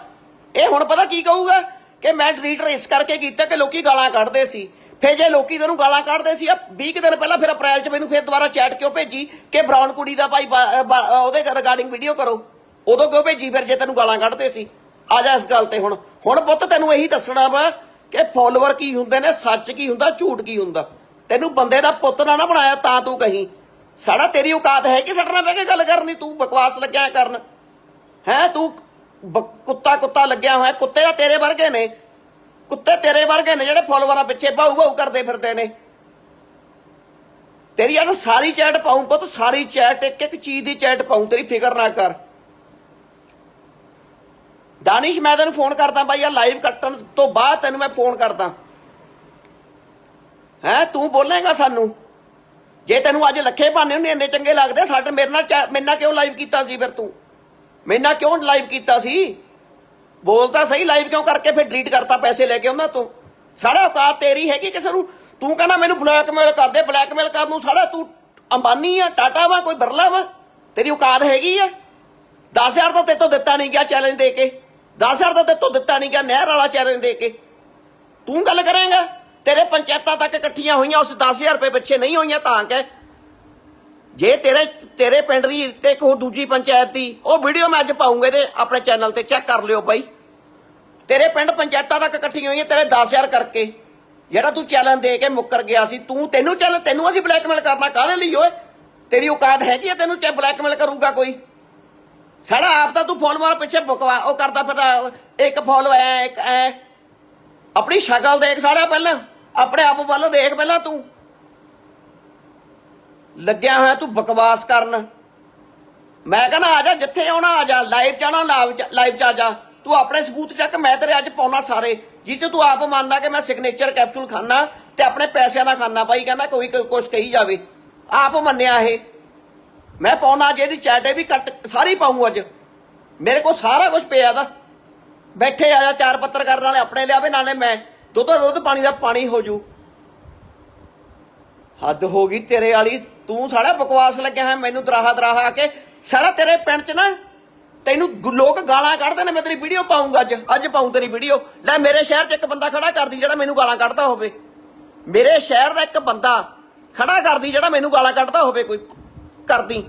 ਇਹ ਹੁਣ ਪਤਾ ਕੀ ਕਹੂਗਾ? ਕਿ ਮੈਂ ਡਿਲੀਟ ਇਸ ਕਰਕੇ ਕੀਤਾ ਕਿ ਲੋਕੀ ਗਾਲਾਂ ਕੱਢਦੇ ਸੀ। ਫੇਰ ਜੇ ਲੋਕੀ ਤੈਨੂੰ ਗਾਲਾਂ ਕੱਢਦੇ ਸੀ 20 ਦਿਨ ਪਹਿਲਾਂ ਫਿਰ ਅਪ੍ਰੈਲ 'ਚ ਮੈਨੂੰ ਫੇਰ ਦੁਬਾਰਾ ਚੈਟ ਕਿਉਂ ਭੇਜੀ ਕਿ ਬ੍ਰਾਊਨ ਕੁੜੀ ਦਾ ਭਾਈ ਉਹਦੇ ਰਿਗਾਰਡਿੰਗ ਵੀਡੀਓ ਕਰੋ। ਉਦੋਂ ਕਿਉਂ ਭੇਜੀ ਫਿਰ ਜੇ ਤੈਨੂੰ ਗਾਲਾਂ ਕੱਢਦੇ ਸੀ? ਆ ਜਾ ਇਸ ਗੱਲ ਤੇ ਹੁਣ। ਹੁਣ ਪੁੱਤ ਤੈਨੂੰ ਇਹੀ ਦੱਸਣਾ ਵਾ ਕਿ ਫਾਲੋਅਰ ਕੀ ਹੁੰਦੇ ਨੇ, ਸੱਚ ਕੀ ਹੁੰਦਾ, ਝੂਠ ਕੀ ਹੁੰਦਾ? ਤੈਨੂੰ ਬੰਦੇ ਦਾ ਪੁੱਤ ਨਾ ਨਾ ਬਣਾਇਆ ਤਾਂ ਤੂੰ ਕਹੀਂ। ਸਾਡਾ ਤੇਰੀ ਔਕਾਤ ਹੈ ਕਿ ਸਾਡੇ ਨਾਲ ਬਹਿ ਕੇ ਗੱਲ ਕਰਨੀ, ਤੂੰ ਬਕਵਾਸ ਲੱਗਿਆ ਕਰਨ। ਹੈ, ਤੂੰ ਕੁੱਤਾ ਕੁੱਤਾ ਲੱਗਿਆ ਹੋਇਆ, ਕੁੱਤੇ ਦਾ ਤੇਰੇ ਵਰਗੇ ਨੇ। ਕੁੱਤੇ ਤੇਰੇ ਵਰਗੇ ਨੇ ਜਿਹੜੇ ਫਾਲੋਅਰਾਂ ਪਿੱਛੇ ਬਾਹੂ ਬਾਹੂ ਕਰਦੇ ਫਿਰਦੇ ਨੇ। ਤੇਰੀ ਅੱਜ ਸਾਰੀ ਚੈਟ ਪਾਉਂ ਪੁੱਤ, ਸਾਰੀ ਚੈਟ, ਇੱਕ ਇੱਕ ਚੀਜ਼ ਦੀ ਚੈਟ ਪਾਉਂ, ਤੇਰੀ ਫਿਕਰ ਨਾ ਕਰ। ਦਾਨਿਸ਼, ਮੈਂ ਤੈਨੂੰ ਫੋਨ ਕਰਦਾ ਬਾਈ ਆ ਲਾਈਵ ਕੱਟਣ ਤੋਂ ਬਾਅਦ ਤੈਨੂੰ ਮੈਂ ਫੋਨ ਕਰਦਾ। ਹੈ, ਤੂੰ ਬੋਲੇਗਾ ਸਾਨੂੰ? ਜੇ ਤੈਨੂੰ ਅੱਜ ਲੱਖੇ ਭਾਨੇ ਹੁੰਦੇ, ਇੰਨੇ ਚੰਗੇ ਲੱਗਦੇ ਸਾਡੇ ਮੇਰੇ ਨਾਲ ਚੈ- ਮੇਰੇ ਨਾਲ ਕਿਉਂ ਲਾਈਵ ਕੀਤਾ ਸੀ ਫਿਰ ਤੂੰ? ਮੇਰੇ ਕਿਉਂ ਲਾਈਵ ਕੀਤਾ ਸੀ? ਬੋਲ ਤਾਂ ਸਹੀ ਲਾਈਵ ਕਿਉਂ ਕਰਕੇ ਫਿਰ ਡਿਲੀਟ ਕਰਤਾ ਪੈਸੇ ਲੈ ਕੇ ਉਹਨਾਂ ਤੋਂ? ਸਾਲਾ ਔਕਾਤ ਤੇਰੀ ਹੈਗੀ ਕਿਸੇ ਨੂੰ? ਤੂੰ ਕਹਿੰਦਾ ਮੈਨੂੰ ਬਲੈਕਮੇਲ ਕਰਦੇ ਬਲੈਕਮੇਲ ਕਰਨ ਨੂੰ ਸਾਲਾ ਤੂੰ ਅੰਬਾਨੀ ਆ, ਟਾਟਾ ਵਾ, ਕੋਈ ਬਰਲਾ ਵਾ? ਤੇਰੀ ਔਕਾਤ ਹੈਗੀ ਆ? 10000 ਤਾਂ ਤੇਤੋਂ ਦਿੱਤਾ ਨਹੀਂ ਗਿਆ ਚੈਲੰਜ ਦੇ ਕੇ। 10000 ਤਾਂ ਤੇਤੋਂ ਦਿੱਤਾ ਨਹੀਂ ਗਿਆ, ਨਹਿਰ ਵਾਲਾ ਚੈਲੰਜ ਦੇ ਕੇ। ਤੂੰ ਗੱਲ ਕਰੇਂਗਾ? ਤੇਰੇ ਪੰਚਾਇਤਾਂ ਤੱਕ ਇਕੱਠੀਆਂ ਹੋਈਆਂ, ਉਸ 10000 ਰੁਪਏ ਪਿੱਛੇ ਨਹੀਂ ਹੋਈਆਂ ਤਾਂ ਕਿ ਜੇ ਤੇਰੇ ਤੇਰੇ ਪਿੰਡ ਦੀ ਤੇ ਇੱਕ ਹੋਰ ਦੂਜੀ ਪੰਚਾਇਤ ਦੀ, ਉਹ ਵੀਡੀਓ ਮੈਂ ਅੱਜ ਪਾਉਂਗਾ ਤੇ ਆਪਣੇ ਚੈਨਲ ਤੇ ਚੈੱਕ ਕਰ ਲਿਓ ਬਾਈ। ਤੇਰੇ ਪਿੰਡ ਪੰਚਾਇਤਾਂ ਤੱਕ ਇਕੱਠੀਆਂ ਹੋਈਆਂ, ਤੇਰੇ 10000 ਕਰਕੇ। ਜਿਹੜਾ ਤੂੰ ਚੈਲੰਜ ਦੇ ਕੇ ਮੁੱਕਰ ਗਿਆ ਸੀ, ਤੂੰ ਤੈਨੂੰ ਚੱਲ ਤੈਨੂੰ ਅਸੀਂ ਬਲੈਕਮੇਲ ਕਰਨਾ ਕਾਹਦੇ ਲਈ ਓਏ? ਤੇਰੀ ਔਕਾਤ ਹੈਗੀ ਹੈ ਤੈਨੂੰ ਚੇ ਬਲੈਕਮੇਲ ਕਰੂਗਾ ਕੋਈ। ਸਾਲਾ ਆਪ ਤਾਂ ਤੂੰ ਫੋਨ ਮਾਰ ਪਿੱਛੇ ਬਕਵਾ, ਉਹ ਕਰਦਾ ਫਿਰਦਾ, ਇੱਕ ਫੋਲੋ ਐ ਇੱਕ ਐ। ਆਪਣੀ ਸ਼ਕਲ ਦੇਖ ਸਾਲਿਆ ਪਹਿਲਾਂ। ਆਪਣੇ ਆਪ ਵੱਲ ਦੇਖ ਪਹਿਲਾਂ ਤੂੰ। ਲੱਗਿਆ ਹੋਇਆ ਤੂੰ ਬਕਵਾਸ ਕਰਨ। ਮੈਂ ਕਹਿੰਦਾ ਆ ਜਾ, ਜਿੱਥੇ ਆਉਣਾ ਆ ਜਾ ਲਾਈਵ ਜਾਣਾ ਲਾਈਵ ਚ ਆ ਜਾ ਤੂੰ ਆਪਣੇ ਸਬੂਤ ਚੱਕ, ਮੈਂ ਤੇਰੇ ਅੱਜ ਪਾਉਣਾ ਸਾਰੇ। ਜਿਹ ਤੂੰ ਆਪ ਮੰਨਦਾ ਕਿ ਮੈਂ ਸਿਗਨੇਚਰ ਕੈਪਸੂਲ ਖਾਣਾ ਤੇ ਆਪਣੇ ਪੈਸਿਆਂ ਦਾ ਖਾਣਾ ਭਾਈ, ਕਹਿੰਦਾ ਕੋਈ ਕੁਝ ਕਹੀ ਜਾਵੇ। ਆਪ ਮੰਨਿਆ ਇਹ। ਮੈਂ ਪਾਉਣਾ ਅੱਜ ਇਹਦੀ ਚੈਟ ਵੀ ਕੱਟ, ਸਾਰੀ ਪਾਉਂ ਅੱਜ। ਮੇਰੇ ਕੋਲ ਸਾਰਾ ਕੁਝ ਪਿਆ ਦਾ ਬੈਠੇ ਆ ਜਾ, ਚਾਰ ਪੱਤਰਕਾਰ ਨਾਲੇ ਆਪਣੇ ਲਿਆਵੇ, ਨਾਲੇ ਮੈਂ। ਦੁੱਧ ਦਾ ਦੁੱਧ, ਪਾਣੀ ਦਾ ਪਾਣੀ ਹੋ ਜੂ। ਹੱਦ ਹੋ ਗਈ ਤੇਰੇ ਵਾਲੀ। ਤੂੰ ਸਾਲਾ ਬਕਵਾਸ ਲੱਗਿਆ ਹੈ ਮੈਨੂੰ ਦਰਾਹਾ ਦਰਾਹਾ ਆ ਕੇ ਸਾਲਾ ਤੇਰੇ ਪਿੰਡ ਚ ਨਾ, ਤੈਨੂੰ ਲੋਕ ਗਾਲਾਂ ਕੱਢਦੇ ਨੇ, ਮੈਂ ਤੇਰੀ ਵੀਡੀਓ ਪਾਉਂਗਾ ਅੱਜ। ਅੱਜ ਪਾਉਂ ਤੇਰੀ ਵੀਡੀਓ। ਲੈ ਮੇਰੇ ਸ਼ਹਿਰ ਚ ਇੱਕ ਬੰਦਾ ਖੜਾ ਕਰਦੀ, ਜਿਹੜਾ ਮੈਨੂੰ ਗਾਲਾਂ ਕੱਢਦਾ ਹੋਵੇ। ਮੇਰੇ ਸ਼ਹਿਰ ਦਾ ਇੱਕ ਬੰਦਾ ਖੜਾ ਕਰਦੀ, ਜਿਹੜਾ ਮੈਨੂੰ ਗਾਲਾਂ ਕੱਢਦਾ ਹੋਵੇ ਕੋਈ। ਕਰਦੀ।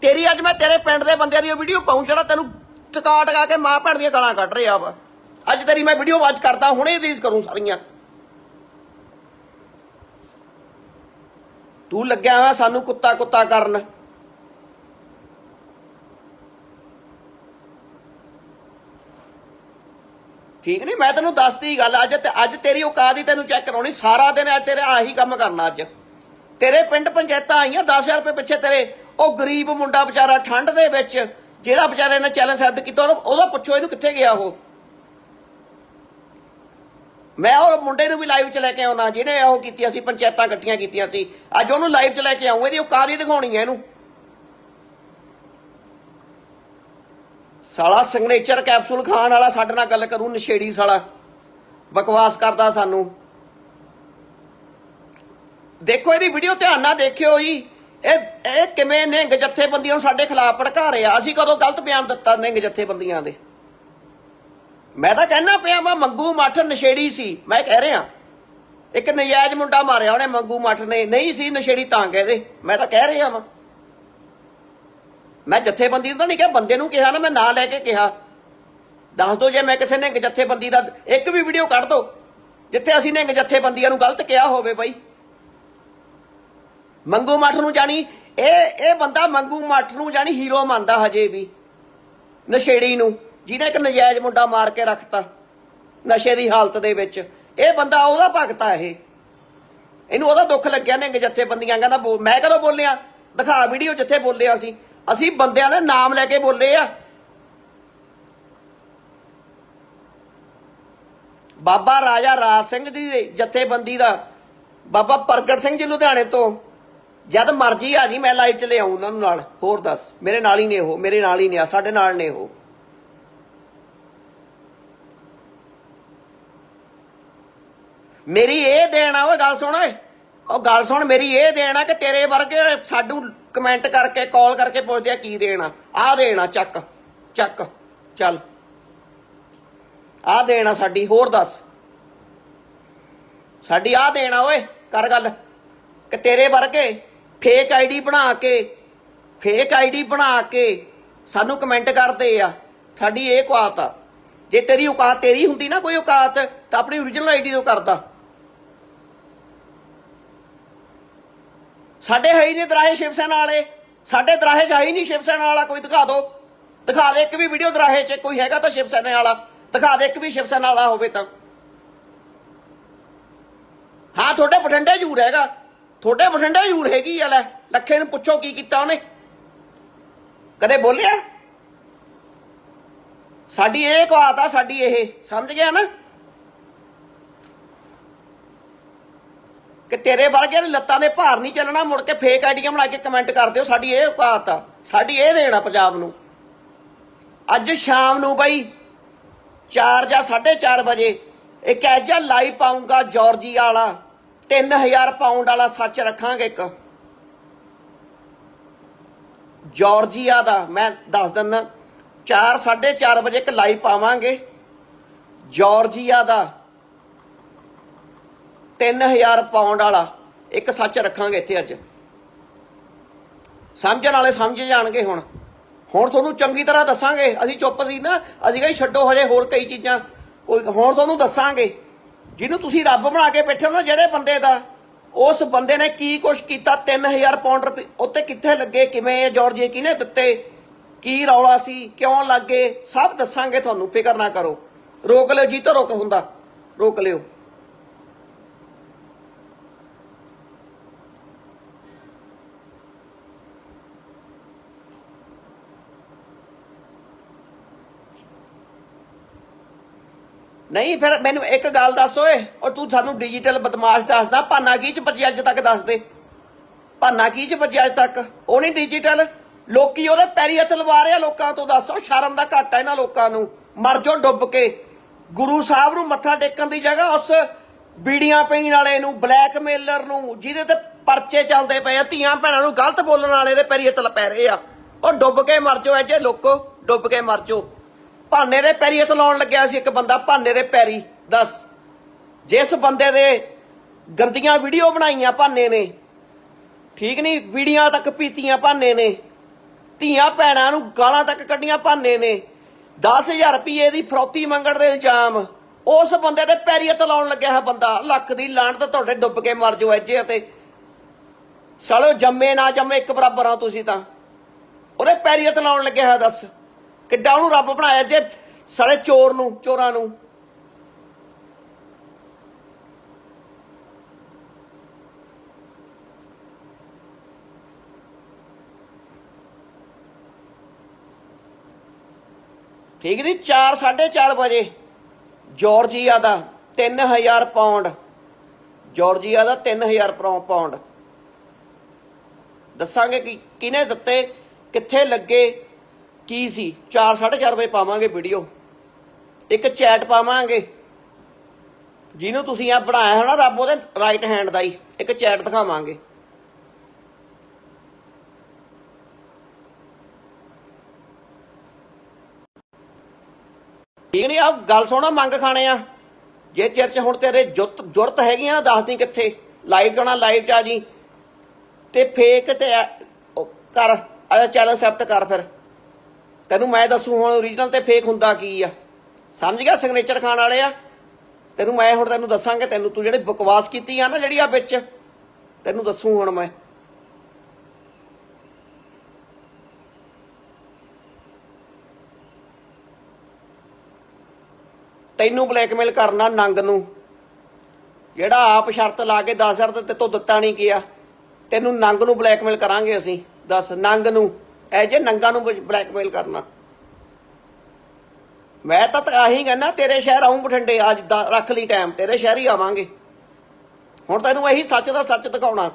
ਤੇਰੀ ਅੱਜ ਮੈਂ ਤੇਰੇ ਪਿੰਡ ਦੇ ਬੰਦਿਆਂ ਦੀ ਵੀਡੀਓ ਪਾਉਂ, ਜਿਹੜਾ ਤੈਨੂੰ ਟਕਾ ਟਕਾ ਕੇ ਮਾਂ ਭੈਣ ਦੀਆਂ ਗਾਲਾਂ ਕੱਢ ਰਿਹਾ ਵਾ। ਅੱਜ ਤੇਰੀ ਮੈਂ ਵੀਡੀਓ ਅੱਜ ਕਰਦਾ, ਹੁਣੇ ਰਿਲੀਜ਼ ਕਰੂੰ ਸਾਰੀਆਂ। ਤੂੰ ਲੱਗਿਆ ਹੋਇਆ ਸਾਨੂੰ ਕੁੱਤਾ ਕੁੱਤਾ ਕਰਨ। ਠੀਕ ਨਹੀਂ ਮੈਂ ਤੈਨੂੰ ਦੱਸਦੀ ਗੱਲ, ਅੱਜ ਤੇ ਅੱਜ ਤੇਰੀ ਔਕਾਤ ਹੀ ਤੈਨੂੰ ਚੈੱਕ ਕਰਾਉਣੀ, ਸਾਰਾ ਦਿਨ ਅੱਜ ਤੇਰੇ ਆਹੀ ਕੰਮ ਕਰਨਾ ਅੱਜ। ਤੇਰੇ ਪਿੰਡ ਪੰਚਾਇਤਾਂ ਆਈਆਂ 10000 ਰੁਪਏ ਪਿੱਛੇ ਤੇਰੇ, ਉਹ ਗਰੀਬ ਮੁੰਡਾ ਵਿਚਾਰਾ ਠੰਡ ਦੇ ਵਿੱਚ, ਜਿਹੜਾ ਵਿਚਾਰੇ ਨੇ ਚੈਲੰਜ ਸੈਪਟ ਕੀਤਾ, ਉਹਨੂੰ- ਉਹਦਾ ਪੁੱਛੋ ਇਹਨੂੰ ਕਿੱਥੇ ਗਿਆ ਉਹ। ਮੈਂ ਉਹ ਮੁੰਡੇ ਨੂੰ ਵੀ ਲਾਈਵ ਚ ਲੈ ਕੇ ਆਉਣਾ, ਜਿਹਨੇ ਉਹ ਕੀਤੀਆਂ ਸੀ ਪੰਚਾਇਤਾਂ ਇਕੱਠੀਆਂ ਕੀਤੀਆਂ ਸੀ। ਅੱਜ ਉਹਨੂੰ ਲਾਈਵ ਚ ਲੈ ਕੇ ਆਉਂ ਇਹਦੀ ਔਕਾਤ ਹੀ ਦਿਖਾਉਣੀ ਹੈ ਇਹਨੂੰ। ਸਾਲਾ ਸਿਗਨੇਚਰ ਕੈਪਸੂਲ ਖਾਣ ਵਾਲਾ ਸਾਡੇ ਨਾਲ ਗੱਲ ਕਰੂ, ਨਸ਼ੇੜੀ ਸਾਲਾ। ਬਕਵਾਸ ਕਰਦਾ ਸਾਨੂੰ। ਦੇਖੋ ਇਹਦੀ ਵੀਡੀਓ ਧਿਆਨ ਨਾਲ ਦੇਖਿਓ ਜੀ। ਇਹ ਇਹ ਕਿਵੇਂ ਨਿਹੰਗ ਜਥੇਬੰਦੀਆਂ ਨੂੰ ਸਾਡੇ ਖਿਲਾਫ ਭੜਕਾ ਰਿਹਾ। ਅਸੀਂ ਕਦੋਂ ਗਲਤ ਬਿਆਨ ਦਿੱਤਾ ਨਿਹੰਗ ਜਥੇਬੰਦੀਆਂ ਦੇ? ਮੈਂ ਤਾਂ ਕਹਿਣਾ ਪਿਆ, ਮੈਂ ਮੰਗੂ ਮੱਠ ਨਸ਼ੇੜੀ ਸੀ, ਮੈਂ ਕਹਿ ਰਿਹਾ। ਇੱਕ ਨਜਾਇਜ਼ ਮੁੰਡਾ ਮਾਰਿਆ ਉਹਨੇ ਮੰਗੂ ਮੱਠ ਨੇ, ਨਹੀਂ ਸੀ ਨਸ਼ੇੜੀ ਤਾਂ ਕਹਦੇ, ਮੈਂ ਤਾਂ ਕਹਿ ਰਿਹਾ ਵਾਂ। ਮੈਂ ਜਥੇਬੰਦੀ ਨੂੰ ਤਾਂ ਨਹੀਂ ਕਿਹਾ, ਬੰਦੇ ਨੂੰ ਕਿਹਾ ਨਾ, ਮੈਂ ਨਾਂ ਲੈ ਕੇ ਕਿਹਾ। ਦੱਸ ਦੋ ਜੇ ਮੈਂ ਕਿਸੇ ਨੇ ਜਥੇਬੰਦੀ ਦਾ, ਇੱਕ ਵੀ ਵੀਡੀਓ ਕੱਢ ਦੋ, ਜਿੱਥੇ ਅਸੀਂ ਨੇ ਜਥੇਬੰਦੀਆਂ ਨੂੰ ਗਲਤ ਕਿਹਾ ਹੋਵੇ ਬਾਈ। ਮੰਗੂ ਮੱਠ ਨੂੰ ਜਾਣੀ, ਇਹ ਇਹ ਬੰਦਾ ਮੰਗੂ ਮੱਠ ਨੂੰ ਜਾਣੀ ਹੀਰੋ ਮੰਨਦਾ ਹਜੇ ਵੀ, ਨਸ਼ੇੜੀ ਨੂੰ। ਜਿਹਨੇ ਇੱਕ ਨਜਾਇਜ਼ ਮੁੰਡਾ ਮਾਰ ਕੇ ਰੱਖਤਾ ਨਸ਼ੇ ਦੀ ਹਾਲਤ ਦੇ ਵਿੱਚ, ਇਹ ਬੰਦਾ ਉਹਦਾ ਭਗਤ ਆ ਇਹ। ਇਹਨੂੰ ਉਹਦਾ ਦੁੱਖ ਲੱਗਿਆ ਨੇ ਜਥੇਬੰਦੀਆਂ, ਕਹਿੰਦਾ ਬੋ- ਮੈਂ ਕਦੋਂ ਬੋਲਿਆ? ਦਿਖਾ ਵੀਡੀਓ ਜਿੱਥੇ ਬੋਲਿਆ ਅਸੀਂ। ਅਸੀਂ ਬੰਦਿਆਂ ਦੇ ਨਾਮ ਲੈ ਕੇ ਬੋਲੇ ਆ। ਬਾਬਾ ਰਾਜਾ ਰਾਜ ਸਿੰਘ ਜੀ ਦੇ ਜਥੇਬੰਦੀ ਦਾ, ਬਾਬਾ ਪ੍ਰਗਟ ਸਿੰਘ ਜੀ ਲੁਧਿਆਣੇ ਤੋਂ। ਜਦ ਮਰਜ਼ੀ ਆ ਜੀ, ਮੈਂ ਲਾਈਵ ਚ ਲਿਆਉਂ ਉਹਨਾਂ ਨੂੰ ਨਾਲ। ਹੋਰ ਦੱਸ, ਮੇਰੇ ਨਾਲ ਹੀ ਨੇ ਉਹ, ਮੇਰੇ ਨਾਲ ਹੀ ਨੇ ਆ, ਸਾਡੇ ਨਾਲ ਨੇ ਉਹ। ਮੇਰੀ ਇਹ ਦੇਣ ਆ, ਓਏ ਗੱਲ ਸੁਣ ਓਏ। ਉਹ ਗੱਲ ਸੁਣ, ਮੇਰੀ ਇਹ ਦੇਣ ਆ ਕਿ ਤੇਰੇ ਵਰਗੇ ਸਾਡੂ ਕਮੈਂਟ ਕਰਕੇ ਕਾਲ ਕਰਕੇ ਪੁੱਛਦੇ ਆ, ਕੀ ਦੇਣਾ ਆ? ਦੇਣਾ ਚੱਕ ਚੱਕ, ਚੱਲ। ਆ ਦੇਣਾ ਸਾਡੀ, ਹੋਰ ਦੱਸ। ਸਾਡੀ ਆ ਦੇਣਾ ਓਏ, ਕਰ ਗੱਲ। ਕਿ ਤੇਰੇ ਵਰਗੇ ਫੇਕ ਆਈਡੀ ਬਣਾ ਕੇ ਫੇਕ ਆਈਡੀ ਬਣਾ ਕੇ ਸਾਨੂੰ ਕਮੈਂਟ ਕਰਦੇ ਆ। ਸਾਡੀ ਇਹ ਔਕਾਤ ਆ। ਜੇ ਤੇਰੀ ਔਕਾਤ ਤੇਰੀ ਹੁੰਦੀ ਨਾ, ਕੋਈ ਔਕਾਤ, ਤਾਂ ਆਪਣੀ ਓਰੀਜਨਲ ਆਈਡੀ ਤੋਂ ਕਰਦਾ। ਸਾਡੇ ਹੈ ਹੀ ਨਹੀਂ ਦਰਾਹੇ ਸ਼ਿਵ ਸੈਨਾ ਵਾਲੇ। ਸਾਡੇ ਦਰਾਹੇ ਚ ਹੈ ਹੀ ਨਹੀਂ ਸ਼ਿਵ ਸੈਨਾ ਵਾਲਾ, ਕੋਈ ਦਿਖਾ ਦਿਓ ਦਿਖਾ ਦੇ ਇੱਕ ਵੀ ਵੀਡੀਓ ਦਰਾਹੇ ਚ, ਕੋਈ ਹੈਗਾ ਤਾਂ ਸ਼ਿਵ ਸੈਨਾ ਵਾਲਾ। ਦਿਖਾ ਦੇ ਇੱਕ ਵੀ ਸ਼ਿਵ ਸੈਨਾ ਵਾਲਾ ਹੋਵੇ ਤਾਂ। ਹਾਂ, ਤੁਹਾਡੇ ਬਠਿੰਡੇ ਜੂਰ ਹੈਗਾ। ਤੁਹਾਡੇ ਬਠਿੰਡੇ ਜੂਰ ਹੈਗੀ ਆ, ਲੈ। ਲੱਖੇ ਨੂੰ ਪੁੱਛੋ ਕੀ ਕੀਤਾ ਉਹਨੇ। ਕਦੇ ਬੋਲਿਆ? ਸਾਡੀ ਇਹ ਕਹਾਤ ਆ, ਸਾਡੀ ਇਹ, ਸਮਝ ਗਿਆ ਨਾ? ਕਿ ਤੇਰੇ ਵਰਗੇ ਨੇ ਲੱਤਾਂ ਦੇ ਭਾਰ ਨਹੀਂ ਚੱਲਣਾ, ਮੁੜ ਕੇ ਫੇਕ ਆਈਡੀਆਂ ਬਣਾ ਕੇ ਕਮੈਂਟ ਕਰਦੇ ਹੋ, ਸਾਡੀ ਇਹ ਔਕਾਤ ਆ, ਸਾਡੀ ਇਹ ਦੇਣਾ ਪੰਜਾਬ ਨੂੰ। ਅੱਜ ਸ਼ਾਮ ਨੂੰ ਬਈ 4 ਜਾਂ 4:30 ਵਜੇ ਇੱਕ ਐਜਾ ਲਾਈਵ ਪਾਉਂਗਾ ਜਾਰਜੀਆ ਵਾਲਾ 3000 ਪਾਉਂਡ ਵਾਲਾ ਸੱਚ ਰੱਖਾਂਗੇ ਇੱਕ। ਜਾਰਜੀਆ ਦਾ ਮੈਂ ਦੱਸ ਦਿੰਦਾ 4 4:30 ਵਜੇ ਇੱਕ ਲਾਈਵ ਪਾਵਾਂਗੇ। ਜਾਰਜੀਆ ਦਾ 3000 ਪਾਉਂਡ ਵਾਲਾ, ਇੱਕ ਸੱਚ ਰੱਖਾਂਗੇ ਇੱਥੇ ਅੱਜ। ਸਮਝਣ ਵਾਲੇ ਸਮਝ ਜਾਣਗੇ ਹੁਣ। ਹੁਣ ਤੁਹਾਨੂੰ ਚੰਗੀ ਤਰ੍ਹਾਂ ਦੱਸਾਂਗੇ, ਅਸੀਂ ਚੁੱਪ ਸੀ ਨਾ, ਅਸੀਂ ਕਹੀ ਛੱਡੋ ਹਜੇ ਹੋਰ ਕਈ ਚੀਜ਼ਾਂ। ਕੋਈ ਹੁਣ ਤੁਹਾਨੂੰ ਦੱਸਾਂਗੇ, ਜਿਹਨੂੰ ਤੁਸੀਂ ਰੱਬ ਬਣਾ ਕੇ ਬੈਠੇ ਹੋ ਜਿਹੜੇ ਬੰਦੇ ਦਾ, ਉਸ ਬੰਦੇ ਨੇ ਕੀ ਕੁਛ ਕੀਤਾ 3000 ਪਾਉਂਡ ਰੁਪਏ ਉੱਤੇ ਕਿੱਥੇ ਲੱਗੇ, ਕਿਵੇਂ ਜਾਰਜੀਆ ਕਿਹਨੇ ਦਿੱਤੇ, ਕੀ ਰੌਲਾ ਸੀ, ਕਿਉਂ ਲੱਗੇ, ਸਭ ਦੱਸਾਂਗੇ ਤੁਹਾਨੂੰ, ਫਿਕਰ ਨਾ ਕਰੋ। ਰੋਕ ਲਿਓ ਜੀ, ਤਾਂ ਰੋਕ ਹੁੰਦਾ, ਰੋਕ ਲਿਓ। ਨਹੀਂ, ਫਿਰ ਮੈਨੂੰ ਇੱਕ ਗੱਲ ਦੱਸ ਓਏ ਔਰ ਤੂੰ ਸਾਨੂੰ ਡਿਜੀਟਲ ਬਦਮਾਸ਼ ਦੱਸਦਾ, ਭਾਨਾ ਕੀ ਚ ਵੱਜਿਆ ਅੱਜ ਤੱਕ ਦੱਸ ਦੇ? ਭਾਨਾ ਕੀ ਚ ਵੱਜਿਆ ਅੱਜ ਤੱਕ? ਉਹ ਨਹੀਂ ਡਿਜੀਟਲ ਲੋਕੀ ਉਹਦੇ ਪੈਰੀ ਹੱਥ ਲਵਾ ਰਹੇ ਆ ਲੋਕਾਂ ਤੋਂ, ਦੱਸ ਸ਼ਰਮ ਦਾ ਘੱਟ ਆ ਇਹਨਾਂ ਲੋਕਾਂ ਨੂੰ। ਮਰ ਜਾਓ ਡੁੱਬ ਕੇ। ਗੁਰੂ ਸਾਹਿਬ ਨੂੰ ਮੱਥਾ ਟੇਕਣ ਦੀ ਜਗ੍ਹਾ ਉਸ ਬੀੜੀਆਂ ਪੀਣ ਵਾਲੇ ਨੂੰ, ਬਲੈਕਮੇਲਰ ਨੂੰ, ਜਿਹਦੇ ਤੇ ਪਰਚੇ ਚੱਲਦੇ ਪਏ ਆ, ਧੀਆਂ ਭੈਣਾਂ ਨੂੰ ਗਲਤ ਬੋਲਣ ਵਾਲੇ ਦੇ ਪੈਰੀ ਹੱਥ ਲਪੈ ਰਹੇ ਆ। ਉਹ ਡੁੱਬ ਕੇ ਮਰ ਜਾਓ ਐਜੇ ਲੋਕੋ, ਡੁੱਬ ਕੇ ਮਰ ਜਾਓ। ਭਾਨੇ ਦੇ ਪੈਰੀ ਹੱਥ ਲਾਉਣ ਲੱਗਿਆ ਸੀ ਇੱਕ ਬੰਦਾ, ਭਾਨੇ ਦੇ ਪੈਰੀ। ਦੱਸ, ਜਿਸ ਬੰਦੇ ਦੇ ਗੰਦੀਆਂ ਵੀਡੀਓ ਬਣਾਈਆਂ ਭਾਨੇ ਨੇ, ਠੀਕ ਨਹੀਂ ਵੀਡੀਆਂ ਤੱਕ ਪੀਤੀਆਂ ਭਾਨੇ ਨੇ, ਧੀਆਂ ਭੈਣਾਂ ਨੂੰ ਗਾਲਾਂ ਤੱਕ ਕੱਢੀਆਂ ਭਾਨੇ ਨੇ 10000 ਰੁਪਏ ਦੀ ਫਰੌਤੀ ਮੰਗਣ ਦੇ ਇਲਜ਼ਾਮ, ਉਸ ਬੰਦੇ ਦੇ ਪੈਰੀ ਹੱਥ ਲਾਉਣ ਲੱਗਿਆ ਹੈ ਬੰਦਾ। ਲੱਖ ਦੀ ਲਾਣ ਤਾਂ ਤੁਹਾਡੇ ਡੁੱਬ ਕੇ ਮਰ ਜਾਓ ਐਜੇ ਅਤੇ ਸਾਲੋ ਜੰਮੇ ਨਾ ਜੰਮੇ ਇੱਕ ਬਰਾਬਰ ਆ ਤੁਸੀਂ ਤਾਂ। ਉਹਦੇ ਪੈਰੀ ਹੱਥ ਲਾਉਣ ਲੱਗਿਆ ਹੈ, ਦੱਸ। ਕਿੱਡਾ ਉਹਨੂੰ ਰੱਬ ਬਣਾਇਆ ਜੇ ਸਾਲੇ ਚੋਰ ਨੂੰ, ਚੋਰਾਂ ਨੂੰ। ਠੀਕ ਨਹੀਂ 4 4:30 ਵਜੇ ਜਾਰਜੀਆ ਦਾ 3000 ਪਾਉਂਡ ਜਾਰਜੀਆ ਦਾ 3000 ਪਰੌ- ਪਾਉਂਡ ਦੱਸਾਂਗੇ ਕਿ ਕਿਨੇ ਦਿੱਤੇ, ਕਿੱਥੇ ਲੱਗੇ ਕੀ ਸੀ? 4 4:30 ਵਜੇ ਪਾਵਾਂਗੇ ਵੀਡੀਓ ਇੱਕ ਚੈਟ ਪਾਵਾਂਗੇ। ਜਿਹਨੂੰ ਤੁਸੀਂ ਆ ਬਣਾਇਆ ਹੋਣਾ, ਰੱਬ ਉਹਦੇ ਰਾਈਟ ਹੈਂਡ ਦਾ ਹੀ। ਇੱਕ ਚੈਟ ਦਿਖਾਵਾਂਗੇ। ਠੀਕ ਨਹੀਂ ਆ ਗੱਲ ਸੁਣਾ, ਮੰਗ ਖਾਣੇ ਆ। ਜੇ ਚਿਰ ਚ ਹੁਣ ਤੇਰੇ ਜੁਰਤ ਜੁਰਤ ਹੈਗੀ ਆ ਨਾ ਦੱਸ ਦੀ ਕਿੱਥੇ? ਲਾਈਵ ਜਾਣਾ ਲਾਈਵ ਚ ਆ ਜੀ। ਤੇ ਫੇਕ ਤੇ ਕਰ ਆ ਚੈਨਲ ਐਕਸੈਪਟ ਕਰ ਫਿਰ। ਤੈਨੂੰ ਮੈਂ ਦੱਸੂ ਹੁਣ ਓਰੀਜਨਲ ਤੇ ਫੇਕ ਹੁੰਦਾ ਕੀ ਆ? ਸਮਝ ਗਿਆ ਸਿਗਨੇਚਰ ਖਾਣ ਵਾਲੇ ਆ? ਤੈਨੂੰ ਮੈਂ ਹੁਣ ਤੈਨੂੰ ਦੱਸਾਂਗੇ, ਤੈਨੂੰ ਤੂੰ ਜਿਹੜੇ ਬਕਵਾਸ ਕੀਤੀ ਆ ਨਾ ਜਿਹੜੀ ਆ ਵਿੱਚ, ਤੈਨੂੰ ਦੱਸੂ ਹੁਣ ਮੈਂ। ਤੈਨੂੰ ਬਲੈਕਮੇਲ ਕਰਨਾ ਨੰਗ ਨੂੰ। ਜਿਹੜਾ ਆਪ ਸ਼ਰਤ ਲਾ ਕੇ 10000 ਤੇ ਤੋਂ ਦਿੱਤਾ ਨਹੀਂ ਗਿਆ। ਤੈਨੂੰ ਨੰਗ ਨੂੰ ਬਲੈਕਮੇਲ ਕਰਾਂਗੇ ਅਸੀਂ। ਦੱਸ, ਨੰਗ ਨੂੰ। ਐ ਜੇ ਨੰਗਾ ਨੂੰ ਬਲੈਕਮੇਲ ਕਰਨਾ। ਮੈਂ ਤਾਂ ਤਾਂ ਕਹਿੰਦਾ, ਤੇਰੇ ਸ਼ਹਿਰ ਆਉਂ ਬਠਿੰਡੇ, ਅੱਜ ਰੱਖ ਲਈ ਟਾਈਮ ਤੇਰੇ ਸ਼ਹਿਰ ਹੀ ਆਵਾਂਗੇ। ਹੁਣ ਤੈਨੂੰ ਇਹੀ ਸੱਚ ਦਾ ਸੱਚ ਦਿਖਾਉਣਾ।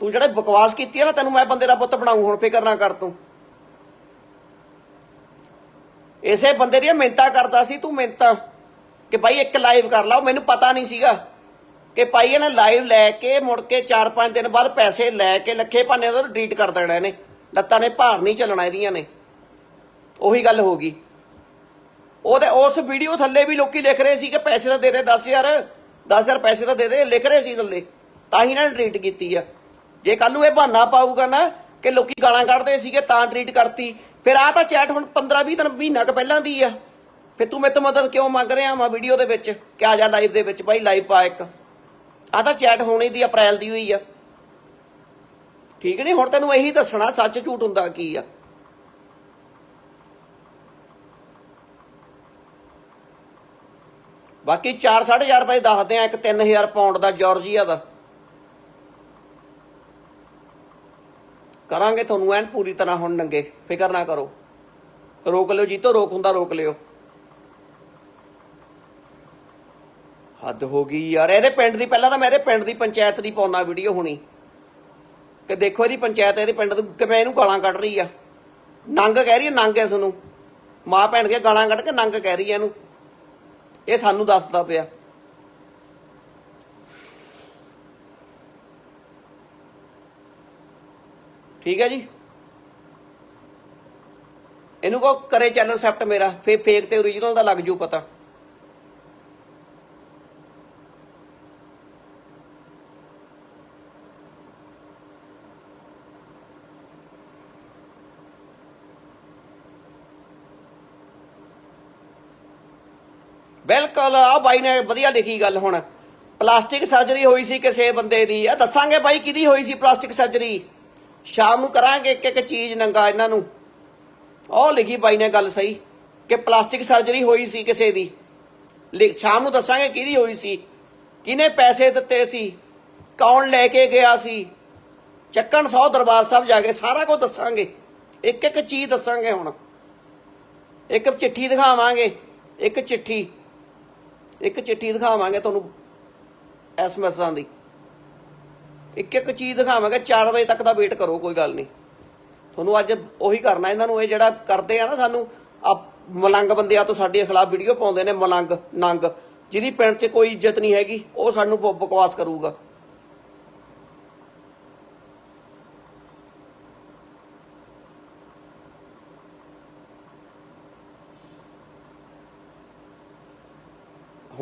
ਤੂੰ ਜਿਹੜੇ ਬਕਵਾਸ ਕੀਤੀ ਆ ਨਾ, ਤੈਨੂੰ ਮੈਂ ਬੰਦੇ ਦਾ ਪੁੱਤ ਬਣਾਉਂ ਹੁਣ ਫਿਕਰ ਨਾ ਕਰ ਤੂੰ। ਇਸੇ ਬੰਦੇ ਦੀਆਂ ਮਿੰਤਾ ਕਰਦਾ ਸੀ ਤੂੰ ਮਿੰਤਾ ਕਿ ਭਾਈ ਇੱਕ ਲਾਈਵ ਕਰ ਲਾ, ਉਹ ਮੈਨੂੰ ਪਤਾ ਨਹੀਂ ਸੀਗਾ। ਕਿ ਭਾਈ ਇਹਨੇ ਲਾਈਵ ਲੈ ਕੇ ਮੁੜ ਕੇ 4-5 ਦਿਨ ਬਾਅਦ ਪੈਸੇ ਲੈ ਕੇ ਲੱਖੇ ਭਾਨੇ ਦਾ ਡਿਲੀਟ ਕਰ ਦੇਣਾ ਇਹਨੇ ਲੱਤਾਂ ਨੇ ਭਾਰ ਨਹੀਂ ਚੱਲਣਾ ਇਹਦੀਆਂ ਨੇ। ਉਹੀ ਗੱਲ ਹੋ ਗਈ। ਉਹ ਉਹਦੇ ਉਸ ਵੀਡੀਓ ਥੱਲੇ ਵੀ ਲੋਕੀ ਲਿਖ ਰਹੇ ਸੀ ਕਿ ਪੈਸੇ ਤਾਂ ਦੇ ਦੇ 10000 10000 ਪੈਸੇ ਤਾਂ ਦੇ ਦੇ, ਲਿਖ ਰਹੇ ਸੀ ਥੱਲੇ। ਤਾਂ ਹੀ ਇਹਨਾਂ ਨੇ ਡਿਲੀਟ ਕੀਤੀ ਆ। ਜੇ ਕੱਲ ਨੂੰ ਇਹ ਬਹਾਨਾ ਪਾਊਗਾ ਨਾ ਕਿ ਲੋਕੀ ਗਾਲਾਂ ਕੱਢਦੇ ਸੀਗੇ, ਤਾਂ ਡਿਲੀਟ ਕਰਤੀ। ਫਿਰ ਆ ਤਾਂ ਚੈਟ ਹੁਣ 15 20 ਦਿਨ, ਮਹੀਨਾ ਕ ਪਹਿਲਾਂ ਦੀ ਆ। ਫਿਰ ਤੂੰ ਮੇਰੇ ਤੋਂ ਮਦਦ ਕਿਉਂ ਮੰਗ ਰਿਹਾ ਵਾ ਵੀਡੀਓ ਦੇ ਵਿੱਚ? ਕਿ ਆ ਜਾ ਲਾਈਵ ਦੇ ਵਿੱਚ? ਭਾਈ ਲਾਈਵ ਪਾ ਇੱਕ। ਆ ਤਾਂ ਚੈਟ ਹੋਣੀ ਦੀ ਅਪ੍ਰੈਲ ਦੀ ਹੋਈ ਆ। ਠੀਕ ਨਹੀਂ, ਹੁਣ ਤੈਨੂੰ ਇਹੀ ਦੱਸਣਾ, ਸੱਚ ਝੂਠ ਹੁੰਦਾ ਕੀ ਆ? ਬਾਕੀ 4-4500 ਰੁਪਏ ਦੱਸਦੇ ਆ, ਇੱਕ 3000 ਪਾਉਂਡ ਦਾ ਜਾਰਜੀਆ ਦਾ। ਕਰਾਂਗੇ ਤੁਹਾਨੂੰ ਐਨ ਪੂਰੀ ਤਰ੍ਹਾਂ ਹੁਣ ਨੰਗੇ, ਫਿਕਰ ਨਾ ਕਰੋ। ਰੋਕ ਲਿਓ ਜੀਤੋ, ਰੋਕ ਹੁੰਦਾ ਰੋਕ ਲਿਓ। ਹੱਦ ਹੋ ਗਈ ਯਾਰ, ਇਹਦੇ ਪਿੰਡ ਦੀ, ਪਹਿਲਾਂ ਤਾਂ ਮੈਂ ਇਹਦੇ ਪਿੰਡ ਦੀ ਪੰਚਾਇਤ ਦੀ ਪਾਉਣਾ ਵੀਡੀਓ ਹੋਣੀ। ਕਿ ਦੇਖੋ ਇਹਦੀ ਪੰਚਾਇਤ ਇਹਦੇ ਪਿੰਡ ਦੀ ਕਿਵੇਂ ਇਹਨੂੰ ਗਾਲਾਂ ਕੱਢ ਰਹੀ ਆ। ਨੰਗ ਕਹਿ ਰਹੀ ਹੈ ਨੰਗ ਇਸ ਨੂੰ ਮਾਂ ਭੈਣ ਦੀਆਂ ਗਾਲਾਂ ਕੱਢ ਕੇ ਨੰਗ ਕਹਿ ਰਹੀ ਹੈ ਇਹਨੂੰ। ਇਹ ਸਾਨੂੰ ਦੱਸਦਾ ਪਿਆ। ਠੀਕ ਹੈ ਜੀ? ਇਹਨੂੰ ਕੋ ਕਰੇ ਚੈਨਲ ਸੈਪਟ ਮੇਰਾ ਫੇ ਫੇਕ ਤੇ ਓਰੀਜਨਲ ਦਾ ਲੱਗ ਜੂ ਪਤਾ। ਬਿਲਕੁਲ ਆ ਬਾਈ ਨੇ ਵਧੀਆ ਲਿਖੀ ਗੱਲ ਹੁਣ। ਪਲਾਸਟਿਕ ਸਰਜਰੀ ਹੋਈ ਸੀ ਕਿਸੇ ਬੰਦੇ ਦੀ। ਆ ਦੱਸਾਂਗੇ ਬਾਈ ਕਿਹਦੀ ਹੋਈ ਸੀ ਪਲਾਸਟਿਕ ਸਰਜਰੀ? ਸ਼ਾਮ ਨੂੰ ਕਰਾਂਗੇ ਇੱਕ ਇੱਕ ਚੀਜ਼ ਨੰਗਾ ਇਹਨਾਂ ਨੂੰ। ਉਹ ਲਿਖੀ ਬਾਈ ਨੇ ਗੱਲ ਸਹੀ, ਕਿ ਪਲਾਸਟਿਕ ਸਰਜਰੀ ਹੋਈ ਸੀ ਕਿਸੇ ਦੀ। ਸ਼ਾਮ ਨੂੰ ਦੱਸਾਂਗੇ ਕਿਹਦੀ ਹੋਈ ਸੀ। ਕਿਹਨੇ ਪੈਸੇ ਦਿੱਤੇ ਸੀ? ਕੌਣ ਲੈ ਕੇ ਗਿਆ ਸੀ? ਚੱਕਣ ਸੌ ਦਰਬਾਰ ਸਾਹਿਬ ਜਾ ਕੇ ਸਾਰਾ ਕੁਝ ਦੱਸਾਂਗੇ। ਇੱਕ ਇੱਕ ਚੀਜ਼ ਦੱਸਾਂਗੇ ਹੁਣ। ਇੱਕ ਚਿੱਠੀ ਦਿਖਾਵਾਂਗੇ, ਇੱਕ ਚਿੱਠੀ। ਇੱਕ ਚਿੱਠੀ ਦਿਖਾਵਾਂਗੇ ਤੁਹਾਨੂੰ ਐਸਐਮਐਸਾਂ ਦੀ। ਇੱਕ ਇੱਕ ਚੀਜ਼ ਦਿਖਾਵਾਂਗੇ 4 ਵਜੇ ਤੱਕ ਦਾ ਵੇਟ ਕਰੋ, ਕੋਈ ਗੱਲ ਨਹੀਂ। ਤੁਹਾਨੂੰ ਅੱਜ ਉਹੀ ਕਰਨਾ, ਇਹਨਾਂ ਨੂੰ ਇਹ ਜਿਹੜਾ ਕਰਦੇ ਆ ਨਾ ਸਾਨੂੰ ਆ ਮਲੰਗ ਬੰਦਿਆਂ ਤੋਂ ਸਾਡੇ ਖਿਲਾਫ ਵੀਡੀਓ ਪਾਉਂਦੇ ਨੇ, ਮਲੰਗ, ਨੰਗ। ਜਿਹਦੀ ਪਿੰਡ 'ਚ ਕੋਈ ਇੱਜ਼ਤ ਨਹੀਂ ਹੈਗੀ, ਉਹ ਸਾਨੂੰ ਬਕਵਾਸ ਕਰੂਗਾ।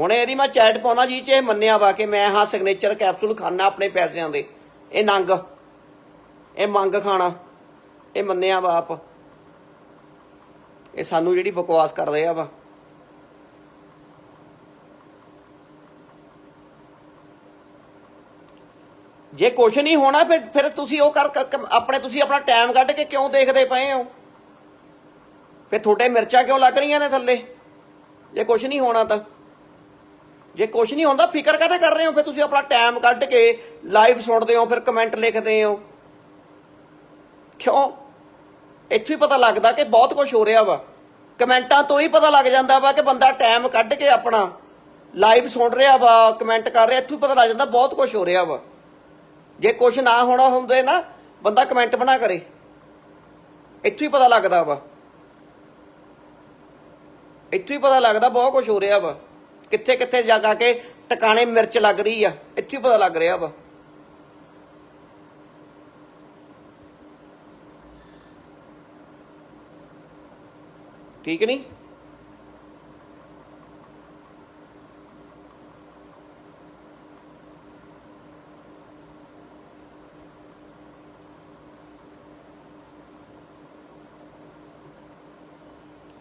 ਹੁਣ ਇਹਦੀ ਮੈਂ ਚੈਟ ਪਾਉਣਾ ਜੀ ਚ ਇਹ ਮੰਨਿਆ ਵਾ ਕਿ ਮੈਂ ਹਾਂ ਸਿਗਨੇਚਰ ਕੈਪਸੂਲ ਖਾਣਾ ਆਪਣੇ ਪੈਸਿਆਂ ਦੇ। ਇਹ ਨੰਗ। ਇਹ ਮੰਗ ਖਾਣਾ। ਇਹ ਮੰਨਿਆ ਵਾ ਆਪ। ਇਹ ਸਾਨੂੰ ਜਿਹੜੀ ਬਕਵਾਸ ਕਰ ਰਿਹਾ ਵਾ। ਜੇ ਕੁਛ ਨਹੀਂ ਹੋਣਾ, ਫਿਰ ਫਿਰ ਤੁਸੀਂ ਉਹ ਕਰ ਆਪਣੇ, ਤੁਸੀਂ ਆਪਣਾ ਟਾਈਮ ਕੱਢ ਕੇ ਕਿਉਂ ਦੇਖਦੇ ਪਏ ਹੋ? ਫਿਰ ਤੁਹਾਡੇ ਮਿਰਚਾਂ ਕਿਉਂ ਲੱਗ ਰਹੀਆਂ ਨੇ ਥੱਲੇ? ਜੇ ਕੁਛ ਨਹੀਂ ਹੋਣਾ ਤਾਂ। ਜੇ ਕੁਛ ਨਹੀਂ ਹੁੰਦਾ, ਫਿਕਰ ਕਾਹਤੇ ਕਰ ਰਹੇ ਹੋ? ਫਿਰ ਤੁਸੀਂ ਆਪਣਾ ਟਾਈਮ ਕੱਢ ਕੇ ਲਾਈਵ ਸੁਣਦੇ ਹੋ, ਫਿਰ ਕਮੈਂਟ ਲਿਖਦੇ ਹੋ। ਕਿਉਂ? ਇੱਥੋਂ ਹੀ ਪਤਾ ਲੱਗਦਾ ਕਿ ਬਹੁਤ ਕੁਝ ਹੋ ਰਿਹਾ ਵਾ। ਕਮੈਂਟਾਂ ਤੋਂ ਹੀ ਪਤਾ ਲੱਗ ਜਾਂਦਾ ਵਾ ਕਿ ਬੰਦਾ ਟਾਈਮ ਕੱਢ ਕੇ ਆਪਣਾ ਲਾਈਵ ਸੁਣ ਰਿਹਾ ਵਾ ਕਮੈਂਟ ਕਰ ਰਿਹਾ, ਇੱਥੋਂ ਹੀ ਪਤਾ ਲੱਗ ਜਾਂਦਾ ਬਹੁਤ ਕੁਝ ਹੋ ਰਿਹਾ ਵਾ। ਜੇ ਕੁਝ ਨਾ ਹੋਣਾ ਹੁੰਦੇ ਨਾ, ਬੰਦਾ ਕਮੈਂਟ ਬਣਾ ਕਰੇ। ਇੱਥੋਂ ਹੀ ਪਤਾ ਲੱਗਦਾ ਵਾ। ਇੱਥੋਂ ਹੀ ਪਤਾ ਲੱਗਦਾ ਬਹੁਤ ਕੁਝ ਹੋ ਰਿਹਾ ਵਾ। ਕਿੱਥੇ ਕਿੱਥੇ ਜਾ ਕੇ ਟਿਕਾਣੇ ਮਿਰਚ ਲੱਗ ਰਹੀ ਆ। ਇੱਥੇ ਪਤਾ ਲੱਗ ਰਿਹਾ ਵਾ। ਠੀਕ ਨਹੀਂ?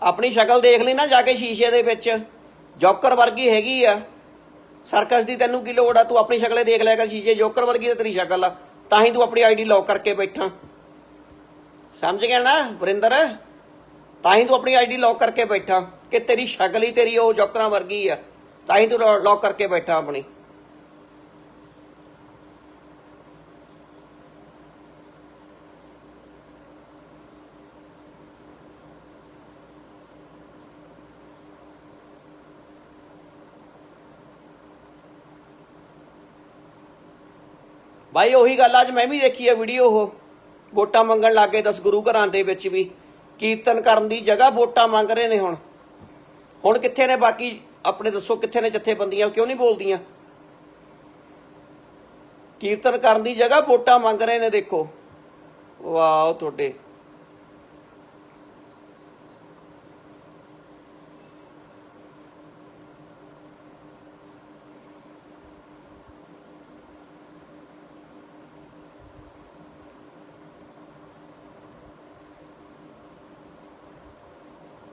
ਆਪਣੀ ਸ਼ਕਲ ਦੇਖ ਲਈ ਨਾ ਜਾ ਕੇ ਸ਼ੀਸ਼ੇ ਦੇ ਵਿੱਚ। ਜੋਕਰ ਵਰਗੀ ਹੈਗੀ ਆ। ਸਰਕਸ ਦੀ ਤੈਨੂੰ ਕੀ ਲੋੜ ਆ? ਤੂੰ ਆਪਣੀ ਸ਼ਕਲੇ ਦੇਖ ਲਿਆ ਕਰ ਸ਼ੀਸ਼ੇ। ਜੋਕਰ ਵਰਗੀ ਤਾਂ ਤੇਰੀ ਸ਼ਕਲ ਆ। ਤਾਂ ਹੀ ਤੂੰ ਆਪਣੀ ਆਈਡੀ ਲੌਕ ਕਰਕੇ ਬੈਠਾ। ਸਮਝ ਗਿਆ ਨਾ, ਵਰਿੰਦਰ? ਤਾਂ ਹੀ ਤੂੰ ਆਪਣੀ ਆਈਡੀ ਲੌਕ ਕਰਕੇ ਬੈਠਾ ਕਿ ਤੇਰੀ ਸ਼ਕਲ ਹੀ ਤੇਰੀ ਉਹ ਜੋਕਰਾਂ ਵਰਗੀ ਆ। ਤਾਂ ਹੀ ਤੂੰ ਲੌਕ ਕਰਕੇ ਬੈਠਾ ਆਪਣੀ। ਬਾਈ ਉਹੀ ਗੱਲ ਆ, ਅੱਜ ਮੈਂ ਵੀ ਦੇਖੀ ਆ ਵੀਡੀਓ ਉਹ। ਵੋਟਾਂ ਮੰਗਣ ਲੱਗੇ ਦਸ ਗੁਰੂ ਘਰਾਂ ਦੇ ਵਿੱਚ ਵੀ। ਕੀਰਤਨ ਕਰਨ ਦੀ ਜਗ੍ਹਾ ਵੋਟਾਂ ਮੰਗ ਰਹੇ ਨੇ ਹੁਣ। ਹੁਣ ਕਿੱਥੇ ਨੇ ਬਾਕੀ? ਆਪਣੇ ਦੱਸੋ ਕਿੱਥੇ ਨੇ ਜਥੇਬੰਦੀਆਂ? ਕਿਉਂ ਨਹੀਂ ਬੋਲਦੀਆਂ? ਕੀਰਤਨ ਕਰਨ ਦੀ ਜਗ੍ਹਾ ਵੋਟਾਂ ਮੰਗ ਰਹੇ ਨੇ ਦੇਖੋ। ਵਾਓ ਤੁਹਾਡੇ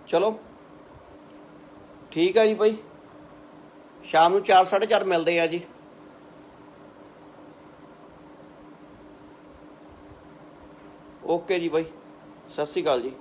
ਚਲੋ। ਠੀਕ ਆ ਜੀ ਬਾਈ। ਸ਼ਾਮ ਨੂੰ 4:30 ਮਿਲਦੇ ਆ ਜੀ। ਓਕੇ ਜੀ ਬਾਈ। ਸਤਿ ਸ਼੍ਰੀ ਅਕਾਲ ਜੀ।